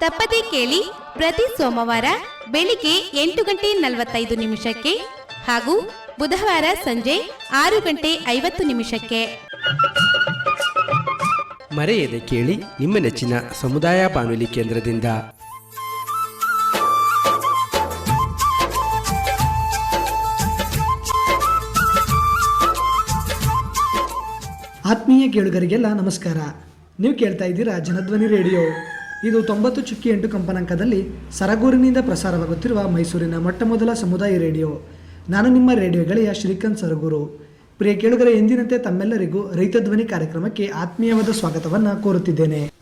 ತಪ್ಪದೇ ಕೇಳಿ ಪ್ರತಿ ಸೋಮವಾರ ಬೆಳಿಗ್ಗೆ ಎಂಟು ಗಂಟೆ ನಲವತ್ತೈದು ನಿಮಿಷಕ್ಕೆ ಹಾಗೂ ಬುಧವಾರ ಸಂಜೆ ಆರು ಗಂಟೆ ಐವತ್ತು ನಿಮಿಷಕ್ಕೆ. ಮರೆಯದೆ ಕೇಳಿ ನಿಮ್ಮ ನೆಚ್ಚಿನ ಸಮುದಾಯ ಬಾನುಲಿ ಕೇಂದ್ರದಿಂದ. ಆತ್ಮೀಯ ಕೇಳುಗರಿಗೆಲ್ಲ ನಮಸ್ಕಾರ. ನೀವು ಕೇಳ್ತಾ ಇದ್ದೀರಾ ಜನಧ್ವನಿ ರೇಡಿಯೋ. ಇದು ತೊಂಬತ್ತು ಚುಕ್ಕಿ ಎಂಟು ಕಂಪನಾಂಕದಲ್ಲಿ ಸರಗೂರಿನಿಂದ ಪ್ರಸಾರವಾಗುತ್ತಿರುವ ಮೈಸೂರಿನ ಮೊಟ್ಟಮೊದಲ ಸಮುದಾಯ ರೇಡಿಯೋ. ನಾನು ನಿಮ್ಮ ರೇಡಿಯೋ ಗೆಳೆಯ ಶ್ರೀಕಾಂತ್ ಸರಗೂರು. ಪ್ರಿಯ ಕೇಳುಗರೆ, ಎಂದಿನಂತೆ ತಮ್ಮೆಲ್ಲರಿಗೂ ರೈತ ಧ್ವನಿ ಕಾರ್ಯಕ್ರಮಕ್ಕೆ ಆತ್ಮೀಯವಾದ ಸ್ವಾಗತವನ್ನು ಕೋರುತ್ತಿದ್ದೇನೆ.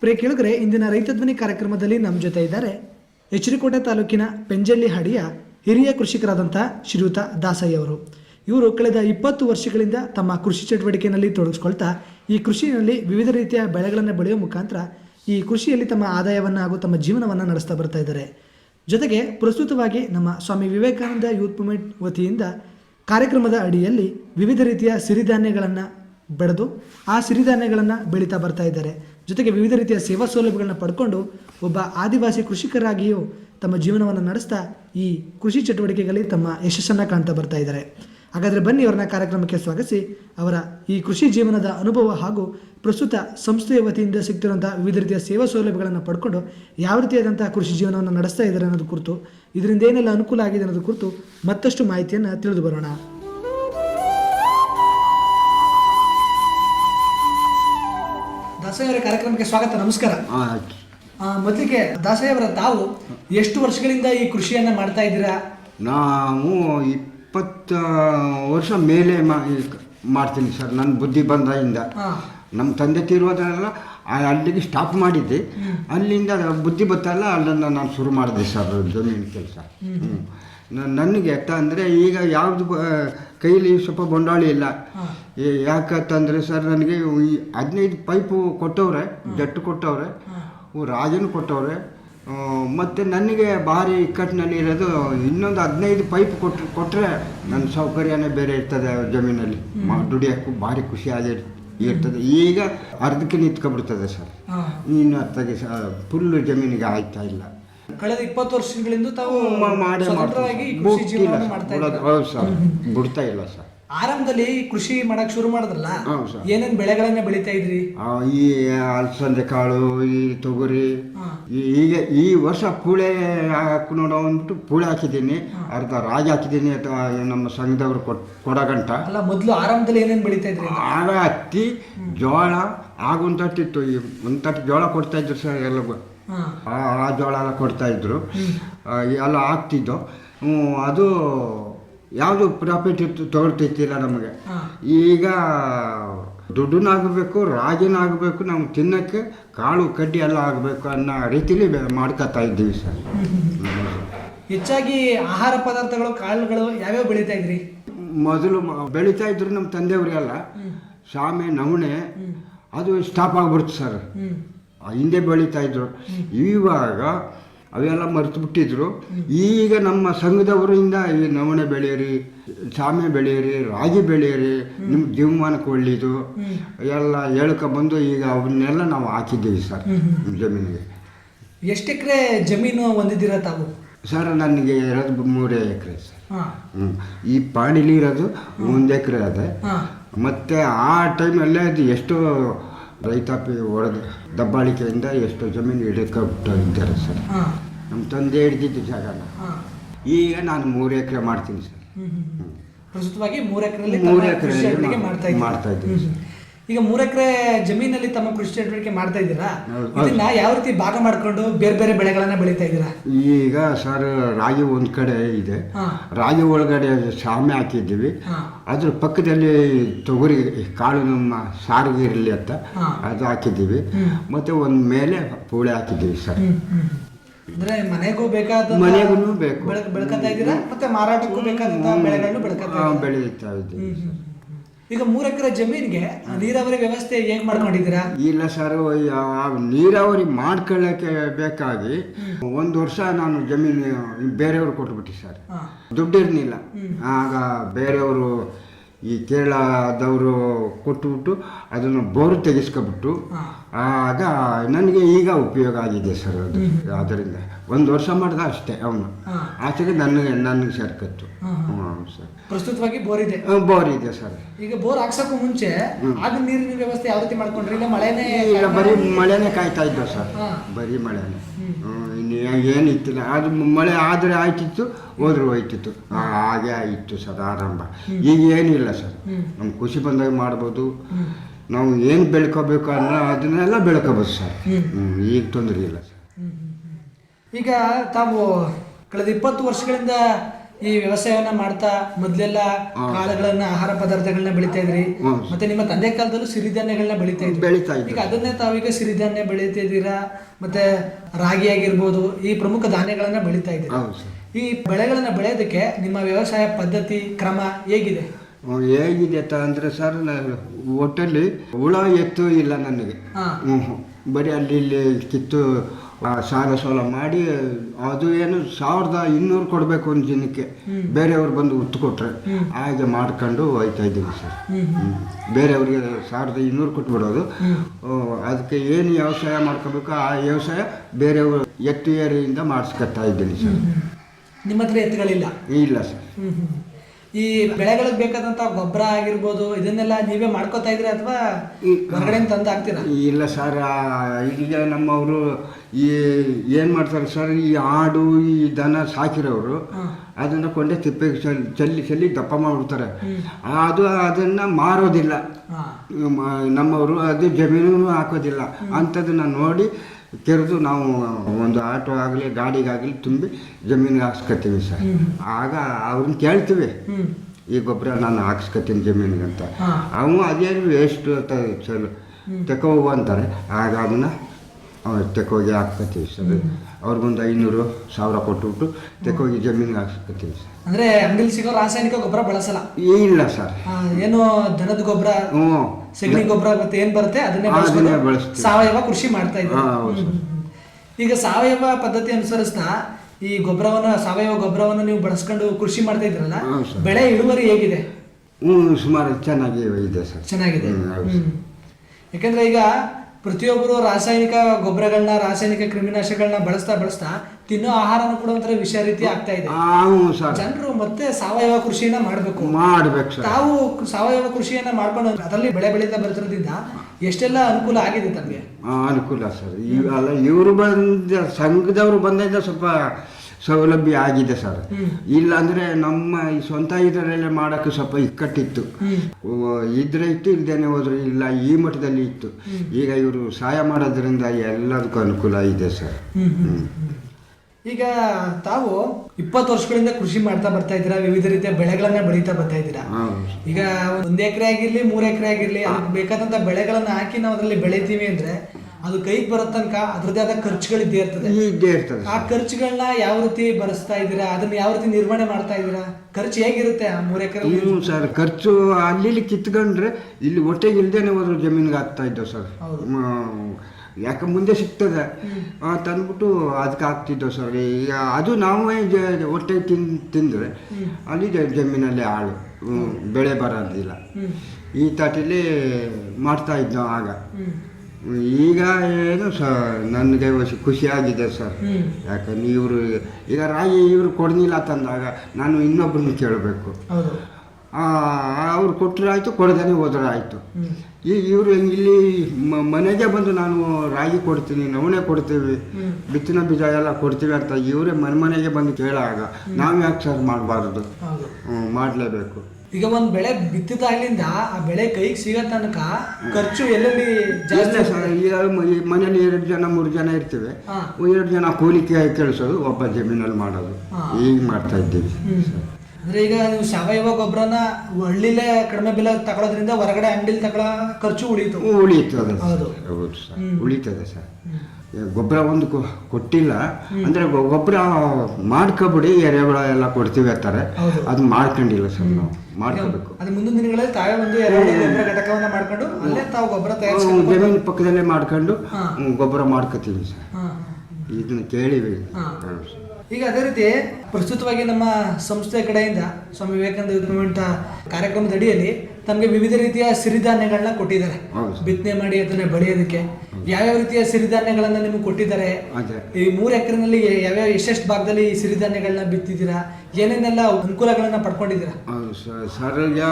ಪ್ರಿಯ ಕೇಳುಗರೆ, ಇಂದಿನ ರೈತಧ್ವನಿ ಕಾರ್ಯಕ್ರಮದಲ್ಲಿ ನಮ್ಮ ಜೊತೆ ಇದ್ದಾರೆ ಎಚ್ಚರಿಕೋಟೆ ತಾಲೂಕಿನ ಪೆಂಜಲ್ಲಿ ಹಡಿಯ ಹಿರಿಯ ಕೃಷಿಕರಾದಂಥ ಶ್ರೀಯುತ ದಾಸಯ್ಯ ಅವರು. ಇವರು ಕಳೆದ ಇಪ್ಪತ್ತು ವರ್ಷಗಳಿಂದ ತಮ್ಮ ಕೃಷಿ ಚಟುವಟಿಕೆಯಲ್ಲಿ ತೊಡಗಿಸ್ಕೊಳ್ತಾ ಈ ಕೃಷಿಯಲ್ಲಿ ವಿವಿಧ ರೀತಿಯ ಬೆಳೆಗಳನ್ನು ಬೆಳೆಯುವ ಮುಖಾಂತರ ಈ ಕೃಷಿಯಲ್ಲಿ ತಮ್ಮ ಆದಾಯವನ್ನು ಹಾಗೂ ತಮ್ಮ ಜೀವನವನ್ನು ನಡೆಸ್ತಾ ಬರ್ತಾ ಇದ್ದಾರೆ. ಜೊತೆಗೆ ಪ್ರಸ್ತುತವಾಗಿ ನಮ್ಮ ಸ್ವಾಮಿ ವಿವೇಕಾನಂದ ಯೂತ್ ಮೂವ್ಮೆಂಟ್ ವತಿಯಿಂದ ಕಾರ್ಯಕ್ರಮದ ಅಡಿಯಲ್ಲಿ ವಿವಿಧ ರೀತಿಯ ಸಿರಿಧಾನ್ಯಗಳನ್ನು ಬೆಳೆದು, ಆ ಸಿರಿಧಾನ್ಯಗಳನ್ನು ಬೆಳೀತಾ ಬರ್ತಾ ಇದ್ದಾರೆ. ಜೊತೆಗೆ ವಿವಿಧ ರೀತಿಯ ಸೇವಾ ಸೌಲಭ್ಯಗಳನ್ನ ಪಡ್ಕೊಂಡು ಒಬ್ಬ ಆದಿವಾಸಿ ಕೃಷಿಕರಾಗಿಯೂ ತಮ್ಮ ಜೀವನವನ್ನು ನಡೆಸ್ತಾ ಈ ಕೃಷಿ ಚಟುವಟಿಕೆಗಳಲ್ಲಿ ತಮ್ಮ ಯಶಸ್ಸನ್ನು ಕಾಣ್ತಾ ಬರ್ತಾ ಇದ್ದಾರೆ. ಹಾಗಾದರೆ ಬನ್ನಿ ಅವರನ್ನ ಕಾರ್ಯಕ್ರಮಕ್ಕೆ ಸ್ವಾಗತಿಸಿ. ಅವರ ಈ ಕೃಷಿ ಜೀವನದ ಅನುಭವ ಹಾಗೂ ಪ್ರಸ್ತುತ ಸಂಸ್ಥೆಯ ವತಿಯಿಂದ ಸಿಗ್ತಿರುವಂಥ ವಿವಿಧ ರೀತಿಯ ಸೇವಾ ಸೌಲಭ್ಯಗಳನ್ನು ಪಡ್ಕೊಂಡು ಯಾವ ರೀತಿಯಾದಂಥ ಕೃಷಿ ಜೀವನವನ್ನು ನಡೆಸ್ತಾ ಇದ್ದಾರೆ ಅನ್ನೋದು ಕುರಿತು ಇದರಿಂದ ಏನೆಲ್ಲ ಅನುಕೂಲ ಆಗಿದೆ ಅನ್ನೋದು ಕುರಿತು ಮತ್ತಷ್ಟು ಮಾಹಿತಿಯನ್ನು ತಿಳಿದು ಬರೋಣ. ದಾಸಯ್ಯವರ ಕಾರ್ಯಕ್ರಮಕ್ಕೆ ಸ್ವಾಗತ ನಮಸ್ಕಾರ. ಮೊದಲಿಗೆ ದಾಸಯ್ಯವರ ತಾವು ಎಷ್ಟು ವರ್ಷಗಳಿಂದ ಈ ಕೃಷಿಯನ್ನು ಮಾಡ್ತಾ ಇದ್ದೀರಾ? ನಾವು ಇಪ್ಪತ್ತು ವರ್ಷ ಮೇಲೆ ಮಾಡ್ತೀನಿ ಸರ್ ನನ್ನ ಬುದ್ಧಿ ಬಂದಾಗಿಂದ ಹಾ. ನಮ್ಮ ತಂದೆ ತೀರೋದ್ರೆಲ್ಲ ಆ- ಅಲ್ಲಿಗೆ ಸ್ಟಾಪ್ ಮಾಡಿದ್ದೆ. ಅಲ್ಲಿಂದ ಬುದ್ಧಿ ಬತ್ತಲ್ಲ ಅಲ್ಲಿಂದ ನಾನು ಶುರು ಮಾಡಿದೆ ಸರ್ ಜಮೀನು ಕೆಲಸ. ನನಗೆ ಎತ್ತ ಅಂದರೆ ಈಗ ಯಾವುದು ಕೈಲಿ ಸ್ವಲ್ಪ ಬಂಡವಾಳ ಇಲ್ಲ. ಈ ಯಾಕಂತಂದರೆ ಸರ್ ನನಗೆ ಈ ಹದಿನೈದು ಪೈಪು ಕೊಟ್ಟವ್ರೆ ಜಟ್ಟು ಕೊಟ್ಟವ್ರೆ ರಾಜನು ಕೊಟ್ಟವ್ರೆ ಮತ್ತೆ ನನಗೆ ಭಾರಿ ಇಕ್ಕಟ್ಟಿನಲ್ಲಿ ಇರೋದು ಇನ್ನೊಂದು ಹದಿನೈದು ಪೈಪ್ ಕೊಟ್ಟು ಕೊಟ್ಟರೆ ನನ್ನ ಸೌಕರ್ಯನೇ ಬೇರೆ ಇರ್ತದೆ ಜಮೀನಲ್ಲಿ. ದುಡಿಯೋಕ್ಕೂ ಭಾರಿ ಖುಷಿ ಆಗಿ ಇರ್ತದೆ. ಈಗ ಅರ್ಧಕ್ಕೆ ನಿಂತ್ಕೊಬಿಡ್ತದೆ ಸರ್. ಇನ್ನು ಅರ್ಥಗೆ ಫುಲ್ಲು ಜಮೀನಿಗೆ ಆಯ್ತಾ ಇಲ್ಲ. ಕಳೆದ ಇಪ್ಪತ್ತು ವರ್ಷಗಳಿಂದ ತಾವು ಮಾಡಿ. ಮಾಡ್ತಾ ಸರ್. ಬಿಡ್ತಾ ಇಲ್ಲ ಸರ್. ಆರಂಭದಲ್ಲಿ ಕೃಷಿ ಮಾಡಕ್ ಶುರು ಮಾಡಿದ್ರಲ್ಲ? ಹೌದು ಸರ್. ಏನೇನ್ ಬೆಳೆಗಳನ್ನ ಬೆಳಿತಾ ಇದ್ರಿ? ಆ, ಈ ಅಲಸಂದೆ ಕಾಳು ಈ ತೊಗರಿ ಈ- ಈಗ ಈ ವರ್ಷ ಪೂಳೆ ಹಾಕು ನೋಡೋ ಅಂದ್ಬಿಟ್ಟು ಪೂಳೆ ಹಾಕಿದ್ದೀನಿ. ಅರ್ಧ ರಾಗಿ ಹಾಕಿದ್ದೀನಿ ಅಥವಾ ನಮ್ಮ ಸಂಘದವ್ರು ಕೊಟ್ ಕೊಡಗಂಟ. ಅಲ್ಲ ಮೊದ್ಲು ಆರಂಭದಲ್ಲಿ ಏನೇನ್ ಬೆಳಿತಾ ಇದ್ರಿ? ಆಗ ಹತ್ತಿ ಜೋಳ ಆಗ ಒಂದು ತಟ್ಟಿತ್ತು ಈ ಒಂದು ತಟ್ಟು ಜೋಳ ಕೊಡ್ತಾ ಇದ್ರು ಸರ್ ಎಲ್ಲ ಹಾ. ಆ ಆ ಜೋಳ ಎಲ್ಲ ಕೊಡ್ತಾ ಇದ್ರು. ಆ, ಎಲ್ಲ ಹಾಕ್ತಿದ್ದು. ಹ್ಮ್, ಅದು ಯಾವುದು ಪ್ರಾಫಿಟ್ ಇತ್ತು ತಗೊಳ್ತಿತ್ತಿಲ್ಲ ನಮಗೆ. ಈಗ ದುಡ್ಡನ್ನಾಗಬೇಕು ರಾಗಿನಾಗಬೇಕು ನಾವು ತಿನ್ನಕ್ಕೆ ಕಾಳು ಕಡ್ಡಿ ಎಲ್ಲ ಆಗಬೇಕು ಅನ್ನೋ ರೀತಿಲಿ ಮಾಡ್ಕೊತಾ ಇದ್ದೀವಿ ಸರ್. ಹೆಚ್ಚಾಗಿ ಆಹಾರ ಪದಾರ್ಥಗಳು ಕಾಳುಗಳು ಯಾವ್ಯಾವ ಬೆಳೀತಾ ಇದ್ರಿ? ಮೊದಲು ಬೆಳೀತಾ ಇದ್ರು ನಮ್ಮ ತಂದೆಯವರೆಲ್ಲ ಸಾಮೆ ನವಣೆ ಅದು ಸ್ಟಾಪ್ ಆಗ್ಬಿಡ್ತು ಸರ್. ಹಿಂದೆ ಬೆಳೀತಾ ಇದ್ರು. ಇವಾಗ ಅವೆಲ್ಲ ಮರೆತು ಬಿಟ್ಟಿದ್ರು ಈಗ ನಮ್ಮ ಸಂಘದವರಿಂದ ಈ ನವಣೆ ಬೆಳೆಯಿರಿ ಸಾಮೆ ಬೆಳೆಯಿರಿ ರಾಗಿ ಬೆಳೆಯಿರಿ ನಿಮ್ಮ ಜೀವಮಾನಕ್ಕೆ ಒಳ್ಳೆಯದು ಎಲ್ಲ ಹೇಳ್ಕೊಬಂದು ಈಗ ಅವನ್ನೆಲ್ಲ ನಾವು ಹಾಕಿದ್ದೀವಿ ಸರ್ ಜಮೀನಿಗೆ. ಎಷ್ಟು ಎಕರೆ ಜಮೀನು ಹೊಂದಿದ್ದೀರಾ ತಾವು? ಸರ್ ನನಗೆ ಎರಡು ಮೂರೇ ಎಕರೆ ಸರ್. ಹ್ಞೂ. ಈ ಪಾಣಿಲಿ ಇರೋದು ಒಂದು ಎಕರೆ ಅದೇ. ಮತ್ತು ಆ ಟೈಮಲ್ಲೇ ಅದು ಎಷ್ಟು ರೈತಾಪಿ ಹೊಡೆದು ದಬ್ಬಾಳಿಕೆಯಿಂದ ಎಷ್ಟು ಜಮೀನು ಹಿಡಿಕೊಟ್ಟಿದ್ದಾರೆ ಸರ್. ನಮ್ಮ ತಂದೆ ಹಿಡ್ದಿದ್ದು ಜಾಗನ ಈಗ ನಾನು ಮೂರು ಎಕರೆ ಮಾಡ್ತೀನಿ ಸರ್. ಪ್ರಸ್ತುತವಾಗಿ ಮೂರು ಎಕರೆಯಲ್ಲಿ ಮೂರು ಎಕರೆ ಮಾಡ್ತಾ ಇದ್ದೀನಿ. ಈಗ ಮೂರು ಎಕರೆ ಜಮೀನಲ್ಲಿ ತಮ್ಮ ಕೃಷಿ ಚಟುವಟಿಕೆ ಮಾಡ್ತಾ ಇದ್ದೀರಾ. ಇದನ್ನ ಯಾವ ರೀತಿ ಭಾಗ ಮಾಡ್ಕೊಂಡು ಬೇರೆ ಬೇರೆ ಬೆಳೆಗಳನ್ನ ಬೆಳೀತಾ ಇದ್ದೀರಾ? ಈಗ ಸರ್ ರಾಗಿ ಒಂದ್ ಕಡೆ ಇದೆ. ರಾಗಿ ಒಳಗಡೆ ಸಾಮೆ ಹಾಕಿದ್ದೀವಿ. ಅದ್ರ ಪಕ್ಕದಲ್ಲಿ ತೊಗರಿ ಕಾಳು ನಮ್ಮ ಸಾರಿಗೆ ಇರಲಿ ಅಂತ. ಅದು ಹಾಕಿದ್ದೀವಿ. ಮತ್ತೆ ಒಂದ್ ಮೇಲೆ ಪೂಳೆ ಹಾಕಿದ್ದೀವಿ ಸರ್. ಅಂದ್ರೆ ಮನೆಗೂ ಬೇಕಾದ ಮನೆಗೂ ಬೇಕು. ಬೆಳ್ಕೊತಾ ಇದ್ದೀರಾ? ಮತ್ತೆ ಮಾರಾಟಕ್ಕೂ ಬೇಕಾದಂತ ಬೆಳೆಗಳನ್ನು ಬೆಳ್ಕೊತಾ ಆ, ಇದ್ದೀರಾ? ಬೆಳೀತಾ ಇದ್ದೀವಿ. ಈಗ ಮೂರು ಎಕರೆ ಜಮೀನಿಗೆ ನೀರಾವರಿ ವ್ಯವಸ್ಥೆ ಹೇಗೆ ಮಾಡ್ಕೊಂಡಿದ್ದೀರಾ ಇಲ್ಲ ಸರ್ ನೀರಾವರಿ ಮಾಡ್ಕೊಳ್ಳೋಕ್ಕೆ ಬೇಕಾಗಿ ಒಂದು ವರ್ಷ ನಾನು ಜಮೀನು ಬೇರೆಯವ್ರು ಕೊಟ್ಬಿಟ್ಟಿ ಸರ್. ಇರಲಿಲ್ಲ ಆಗ ಬೇರೆಯವರು ಈ ಕೇರಳದವರು ಕೊಟ್ಟುಬಿಟ್ಟು ಅದನ್ನು ಬೋರು ತೆಗೆಸ್ಕೊಬಿಟ್ಟು. ಆಗ ನನಗೆ ಈಗ ಉಪಯೋಗ ಆಗಿದೆ ಸರ್ ಅದು ಅದರಿಂದ ಒಂದು ವರ್ಷ ಮಾಡ್ದ ಅಷ್ಟೇ ಅವನು. ಆಚೆಗೆ ನನಗೆ ನನಗೆ ಸೇರ್ಕತ್ತು. ಹ್ಞೂ ಸರ್. ಪ್ರಸ್ತುತವಾಗಿ ಬೋರ್ ಇದೆ. ಬೋರ್ ಇದೆ ಸರ್. ಈಗ ಬೋರ್ ಹಾಕ್ಸಕ್ಕೂ ಮುಂಚೆ ಆಗ ನೀರಿನ ವ್ಯವಸ್ಥೆ ಯಾವ ರೀತಿ ಮಾಡ್ಕೊಂಡ್ರಿ? ಇಲ್ಲ ಮಳೆನೇ ಇಲ್ಲ ಬರೀ ಮಳೆನೇ ಕಾಯ್ತಾ ಇದ್ದೋ ಸರ್. ಬರೀ ಮಳೆನೇ. ಏನಿತ್ತಿಲ್ಲ. ಅದು ಮಳೆ ಆದರೆ ಆಯ್ತಿತ್ತು ಹೋದ್ರೆ ಹೋಯ್ತಿತ್ತು. ಹಾಗೆ ಆಯಿತು ಸರ್ ಆರಂಭ. ಈಗ ಏನಿಲ್ಲ ಸರ್. ನಮ್ಮ ಖುಷಿ ಬಂದಾಗ ಮಾಡ್ಬೋದು. ನಾವು ಏನು ಬೆಳ್ಕೋಬೇಕು ಅನ್ನೋ ಅದನ್ನೆಲ್ಲ ಬೆಳ್ಕೋಬೋದು ಸರ್. ಹ್ಮ್, ಈಗ ತೊಂದರೆ ಇಲ್ಲ ಸರ್. ಈಗ ತಾವು ಕಳೆದ ಇಪ್ಪತ್ತು ವರ್ಷಗಳಿಂದ ಈ ವ್ಯವಸಾಯವನ್ನ ಮಾಡ್ತಾ ಮೊದ್ಲೆಲ್ಲ ಕಾಳುಗಳನ್ನ ಆಹಾರ ಪದಾರ್ಥಗಳನ್ನ ಬೆಳಿತಾ ಇದ್ರಿ. ಮತ್ತೆ ನಿಮ್ಮ ತಂದೆ ಕಾಲದಲ್ಲೂ ಸಿರಿಧಾನ್ಯಗಳನ್ನ ಬೆಳಿತಾ ಇದ್ರಿ. ಬೆಳಿತಾ. ಈಗ ಅದನ್ನೇ ತಾವೀಗ ಸಿರಿಧಾನ್ಯ ಬೆಳೀತಾ ಇದ್ದೀರಾ? ಮತ್ತೆ ರಾಗಿ ಆಗಿರ್ಬೋದು ಈ ಪ್ರಮುಖ ಧಾನ್ಯಗಳನ್ನ ಬೆಳಿತಾ ಇದ್ದೀರಾ? ಈ ಬೆಳೆಗಳನ್ನ ಬೆಳೆಯೋದಕ್ಕೆ ನಿಮ್ಮ ವ್ಯವಸಾಯ ಪದ್ಧತಿ ಕ್ರಮ ಹೇಗಿದೆ? ಹೇಗಿದೆ ಅಂತ ಅಂದರೆ ಸರ್ ಒಟ್ಟಲ್ಲಿ ಹುಳ ಎತ್ತು ಇಲ್ಲ ನನಗೆ. ಬರೀ ಅಲ್ಲಿ ಇಲ್ಲಿ ಕಿತ್ತು ಸಾಲ ಸೋಲ ಮಾಡಿ ಅದು ಏನು ಸಾವಿರದ ಇನ್ನೂರು ಕೊಡಬೇಕು ಒಂದು ಜನಕ್ಕೆ ಬೇರೆಯವ್ರು ಬಂದು ಉತ್ತು ಕೊಟ್ರೆ ಹಾಗೆ ಮಾಡ್ಕೊಂಡು ಹೋಯ್ತಾ ಇದ್ದೀವಿ ಸರ್. ಬೇರೆಯವ್ರಿಗೆ ಸಾವಿರದ ಇನ್ನೂರು ಕೊಟ್ಬಿಡೋದು. ಅದಕ್ಕೆ ಏನು ವ್ಯವಸಾಯ ಮಾಡ್ಕೋಬೇಕು? ಆ ವ್ಯವಸಾಯ ಬೇರೆಯವರು ಎತ್ತು ಏರಿಯಿಂದ ಮಾಡಿಸ್ಕೊತಾ ಇದ್ದೀನಿ ಸರ್. ನಿಮ್ಮ ಹತ್ರ ಎತ್ತುಗಳಿಲ್ಲ? ಇಲ್ಲ ಸರ್. ಈ ಬೆಳೆಗಳಿಗೆ ಬೇಕಾದಂತ ಗೊಬ್ಬರ ಆಗಿರ್ಬೋದು ಇದನ್ನೆಲ್ಲ ನೀವೇ ಮಾಡ್ಕೋತಾ ಇದ್ರಿ ಅಥವಾ ಹೊರಗಡೆಯಿಂದ ತಂದು ಹಾಕ್ತೀರಾ? ಇಲ್ಲ ಸರ್ ಈಗ ನಮ್ಮವರು ಈ ಏನು ಮಾಡ್ತಾರೆ ಸರ್ ಈ ಆಡು ಈ ದನ ಸಾಕಿರೋರು ಅದನ್ನು ಕೊಂಡೆ ತಿಪ್ಪೆಗೆ ಚೆಲ್ಲಿ ಚೆಲ್ಲಿ ಚೆಲ್ಲಿ ದಪ್ಪ ಮಾಡ್ಬಿಡ್ತಾರೆ. ಅದು ಅದನ್ನು ಮಾರೋದಿಲ್ಲ. ನಮ್ಮವರು ಅದು ಜಮೀನು ಹಾಕೋದಿಲ್ಲ. ಅಂಥದ್ದನ್ನು ನೋಡಿ ಕೆರೆದು ನಾವು ಒಂದು ಆಟೋ ಆಗಲಿ ಗಾಡಿಗಾಗಲಿ ತುಂಬಿ ಜಮೀನಿಗೆ ಹಾಕ್ಸ್ಕೊತೀವಿ ಸರ್. ಆಗ ಅವ್ರನ್ನ ಕೇಳ್ತೀವಿ. ಈ ಗೊಬ್ಬರ ನಾನು ಹಾಕ್ಸ್ಕೊತೀನಿ ಜಮೀನಿಗೆ ಅಂತ. ಅವನು ಅವು ಅದೇನು ವೇಸ್ಟ್ ಅಂತ ಚಲೋ ತೆಕೋ ಹೋಗು ಅಂತಾರೆ ಆಗ ಅದನ್ನು ತೆಕೋಗಿ ಹಾಕ್ಕೊತೀವಿ ಸರ್. ಅವ್ರಿಗೊಂದು ಐನೂರು ಸಾವಿರ ಕೊಟ್ಟುಬಿಟ್ಟು ತೆಕ್ಕೋಗಿ ಜಮೀನಿಗೆ ಹಾಕ್ಸ್ಕೊತೀವಿ ಸರ್. ಅಂದ್ರೆ ಅಂಗಲ್ ಸಿಗೋ ರಾಸಾಯನಿಕ ಗೊಬ್ಬರ ಬಳಸಲ್ಲ? ಇಲ್ಲ ಸರ್. ಏನು ದನದ ಗೊಬ್ಬರ ಹ್ಞೂ. ಸಗಣಿ ಗೊಬ್ಬರ ಮತ್ತೆ ಏನ್ ಬರುತ್ತೆ ಅದನ್ನೇ ಅದನ್ನೇ ಬಳಸ್ಕೊಂಡು ಸಾವಯವ ಕೃಷಿ ಮಾಡ್ತಾ ಇದ್ದಾರೆ ಹಾ, ಹೌದು ಈಗ ಸಾವಯವ ಪದ್ಧತಿ ಅನುಸರಿಸ್ತಾ ಈ ಗೊಬ್ಬರವನ್ನ ಸಾವಯವ ಗೊಬ್ಬರವನ್ನು ನೀವು ಬಳಸ್ಕೊಂಡು ಕೃಷಿ ಮಾಡ್ತಾ ಇದ್ರಲ್ಲ ಸರ್. ಬೆಳೆ ಇಳುವರಿ ಹೇಗಿದೆ? ಹ್ಞೂ ಸುಮಾರು ಚೆನ್ನಾಗಿ ಇದೆ ಸರ್. ಚೆನ್ನಾಗಿದೆ. ಹ್ಮ್, ಹೌದು ಹ್ಮ್. ಯಾಕಂದ್ರೆ ಈಗ ಪ್ರತಿಯೊಬ್ಬರು ರಾಸಾಯನಿಕ ಗೊಬ್ಬರಗಳನ್ನ ರಾಸಾಯನಿಕ ಕ್ರಿಮಿನಾಶಗಳನ್ನ ಬಳಸ್ತಾ ಬಳಸ್ತಾ ತಿನ್ನೋ ಆಹಾರನೂ ಕೂಡ ಒಂಥರ ವಿಷ ರೀತಿ ಆಗ್ತಾ ಇದೆ. ಜನರು ಮತ್ತೆ ಸಾವಯವ ಕೃಷಿಯನ್ನ ಮಾಡಬೇಕು. ಮಾಡಬೇಕು ತಾವು ಸಾವಯವ ಕೃಷಿಯನ್ನ ಮಾಡ್ಕೊಂಡು ಅದರಲ್ಲಿ ಬೆಳೆ ಬೆಳೀತಾ ಬರ್ತಿರೋದ್ರಿಂದ ಎಷ್ಟೆಲ್ಲ ಅನುಕೂಲ ಆಗಿದೆ ತಮಗೆ? ಅನುಕೂಲ ಸರ್. ಇವೆಲ್ಲ ಇವರು ಬಂದ ಸಂಘದವರು ಬಂದಿದ್ದ ಸ್ವಲ್ಪ ಸೌಲಭ್ಯ ಆಗಿದೆ ಸರ್. ಇಲ್ಲ ಅಂದ್ರೆ ನಮ್ಮ ಈ ಸ್ವಂತ ಇದರಲ್ಲೇ ಮಾಡೋಕ್ಕೆ ಸ್ವಲ್ಪ ಇಕ್ಕಟ್ಟಿತ್ತು. ಇದ್ರೆ ಇತ್ತು ಇಲ್ದೇನೆ ಹೋದ್ರೆ ಇಲ್ಲ ಈ ಮಟ್ಟದಲ್ಲಿ ಇತ್ತು. ಈಗ ಇವರು ಸಹಾಯ ಮಾಡೋದ್ರಿಂದ ಎಲ್ಲದಕ್ಕೂ ಅನುಕೂಲ ಇದೆ ಸರ್. ಈಗ ತಾವು ಇಪ್ಪತ್ತು ವರ್ಷಗಳಿಂದ ಕೃಷಿ ಮಾಡ್ತಾ ಬರ್ತಾ ಇದ್ದೀರಾ ವಿವಿಧ ರೀತಿಯ ಬೆಳೆಗಳನ್ನ ಬೆಳೀತಾ ಬರ್ತಾ ಇದ್ದೀರಾ? ಈಗ ಒಂದ್ ಎಕರೆ ಆಗಿರ್ಲಿ ಮೂರ್ ಎಕರೆ ಆಗಿರ್ಲಿ ಅದಕ್ಕೆ ಬೇಕಾದಂತ ಬೆಳೆಗಳನ್ನ ಹಾಕಿ ನಾವು ಅದರಲ್ಲಿ ಬೆಳಿತೀವಿ ಅಂದ್ರೆ ಅದು ಕೈಗೆ ಬರೋ ತನಕ ಅದ್ರದ್ದೇ ಆದ ಖರ್ಚುಗಳಿದ್ದೇ ಇರ್ತದೆ. ಇದ್ದೇ ಇರ್ತದೆ. ಆ ಖರ್ಚುಗಳನ್ನ ಯಾವ ರೀತಿ ಬರೆಸ್ತಾ ಇದ್ದೀರಾ? ಅದನ್ನ ಯಾವ ರೀತಿ ನಿರ್ವಹಣೆ ಮಾಡ್ತಾ ಇದ್ದೀರಾ? ಖರ್ಚು ಹೇಗಿರುತ್ತೆ ಆ ಮೂರು ಎಕರೆ ಹ್ಞೂ ಸರ್ ಖರ್ಚು ಅಲ್ಲಿ ಇಲ್ಲಿ ಕಿತ್ಕೊಂಡ್ರೆ ಇಲ್ಲಿ ಹೊಟ್ಟೆಗೆ ಇಲ್ದೇನೆ ಹೋದ್ರು ಜಮೀನಿಗೆ ಆಗ್ತಾ ಇದ್ದವು ಸರ್. ಯಾಕೆ ಮುಂದೆ ಸಿಗ್ತದೆ? ತಂದ್ಬಿಟ್ಟು ಅದಕ್ಕೆ ಆಗ್ತಿದ್ದವು ಸರ್. ಈಗ ಅದು ನಾವೇ ಹೊಟ್ಟೆ ತಿನ್ ತಿಂದರೆ ಅಲ್ಲಿ ಜಮೀನಲ್ಲಿ ಆಳು ಬೆಳೆ ಬರೋದಿಲ್ಲ. ಈ ತಾಟಿಲಿ ಮಾಡ್ತಾ ಇದ್ದೋ ಆಗ. ಈಗ ಏನು ಸ ನನಗೆ ಖುಷಿಯಾಗಿದೆ ಸರ್. ಯಾಕಂದ್ರೆ ಇವರು ಈಗ ರಾಗಿ ಇವರು ಕೊಡಲಿಲ್ಲ ತಂದಾಗ ನಾನು ಇನ್ನೊಬ್ಬರನ್ನ ಕೇಳಬೇಕು. ಅವ್ರು ಕೊಟ್ಟರೆ ಆಯಿತು ಕೊಡದೇ ಹೋದ್ರೆ ಆಯಿತು. ಈ ಇವರು ಇಲ್ಲಿ ಮನೆಗೆ ಬಂದು ನಾನು ರಾಗಿ ಕೊಡ್ತೀನಿ ನವಣೆ ಕೊಡ್ತೀವಿ ಬಿತ್ತಿನ ಬೀಜ ಎಲ್ಲ ಕೊಡ್ತೀವಿ ಅಂತ ಇವರೇ ಮನೆ ಮನೆಗೆ ಬಂದು ಕೇಳಾಗ ನಾವು ಯಾಕೆ ಸರ್ ಮಾಡಬಾರ್ದು? ಮಾಡಲೇಬೇಕು. ಈಗ ಒಂದ್ ಬೆಳೆ ಬಿತ್ತಿದಾಗ್ಲಿಂದ ಆ ಬೆಳೆ ಕೈಗೆ ಸಿಗೋ ತನಕ ಖರ್ಚು ಎಲ್ಲೆಲ್ಲಿ ಜಾಸ್ತಿ ಸರ್ ಈಗ ಮನೇಲಿ ಎರಡು ಜನ ಮೂರು ಜನ ಇರ್ತೇವೆ. ಎರಡು ಜನ ಕೂಲಿ ಕೆಲಸೋದು ಒಬ್ಬ ಜಮೀನಲ್ಲಿ ಮಾಡೋದು. ಈಗ ಮಾಡ್ತಾ ಇದ್ದೀವಿ. ಅಂದ್ರೆ ಈಗ ನೀವು ಸಾವಯವ ಗೊಬ್ಬರನ ಹಳ್ಳಿಲೇ ಕಡಿಮೆ ಬೆಲೆ ತಗೊಳೋದ್ರಿಂದ ಹೊರಗಡೆ ಅಂಗಡಿಲಿ ತಗೊಳ್ಳೋ ಖರ್ಚು ಉಳಿತು. ಉಳಿತದೆ ಹೌದು. ಉಳಿತದೆ ಸರ್. ಗೊಬ್ಬರ ಒಂದು ಕೊಟ್ಟಿಲ್ಲ. ಅಂದ್ರೆ ಗೊಬ್ಬರ ಮಾಡ್ಕೊಬಿಡಿ ಎರೆಹುಳ ಎಲ್ಲ ಕೊಡ್ತೀವಿ ಅಂತಾರೆ. ಅದು ಮಾಡ್ಕೊಂಡಿಲ್ಲ ಸರ್ ನಾವು. ಮಾಡ್ಕೋಬೇಕು. ಅದು ಮುಂದಿನ ದಿನಗಳಲ್ಲಿ ತಾವೇ ಒಂದು ಗೊಬ್ಬರ ಘಟಕವನ್ನ ಮಾಡ್ಕೊಂಡು ಅಲ್ಲೇ ತಾವು ಗೊಬ್ಬರ ತಯಾರಿಸಿ ಜಮೀನು ಪಕ್ಕದಲ್ಲೇ ಮಾಡ್ಕೊಂಡು ಗೊಬ್ಬರ ಮಾಡ್ಕೋತೀವಿ ಸರ್. ಇದನ್ನ ಕೇಳಿವಿ. ಈಗ ಅದೇ ರೀತಿ ಪ್ರಸ್ತುತವಾಗಿ ನಮ್ಮ ಸಂಸ್ಥೆ ಕಡೆಯಿಂದ ಸ್ವಾಮಿ ವಿವೇಕಾನಂದ ಕಾರ್ಯಕ್ರಮದ ಅಡಿಯಲ್ಲಿ ತಮಗೆ ವಿವಿಧ ರೀತಿಯ ಸಿರಿಧಾನ್ಯಗಳನ್ನ ಕೊಟ್ಟಿದ್ದಾರೆ. ಹೌದು ಸರ್. ಬಿತ್ತನೆ ಮಾಡಿ ಅದನ್ನ ಬೆಳೆಯೋದಕ್ಕೆ. ಯಾವ್ಯಾವ ರೀತಿಯ ಸಿರಿಧಾನ್ಯಗಳನ್ನ ನಿಮ್ಗೆ ಕೊಟ್ಟಿದ್ದಾರೆ? ಅದೇ. ಈ ಮೂರು ಎಕರೆನಲ್ಲಿ ಯಾವ್ಯಾವ ಎಷ್ಟೆಷ್ಟು ಭಾಗದಲ್ಲಿ ಈ ಸಿರಿಧಾನ್ಯಗಳನ್ನ ಬಿತ್ತಿದ್ದೀರಾ? ಏನೇನೆಲ್ಲ ಅನುಕೂಲಗಳನ್ನ ಪಡ್ಕೊಂಡಿದ್ದೀರಾ? ಹೌದು ಸರ್. ಸರ್ ಈಗ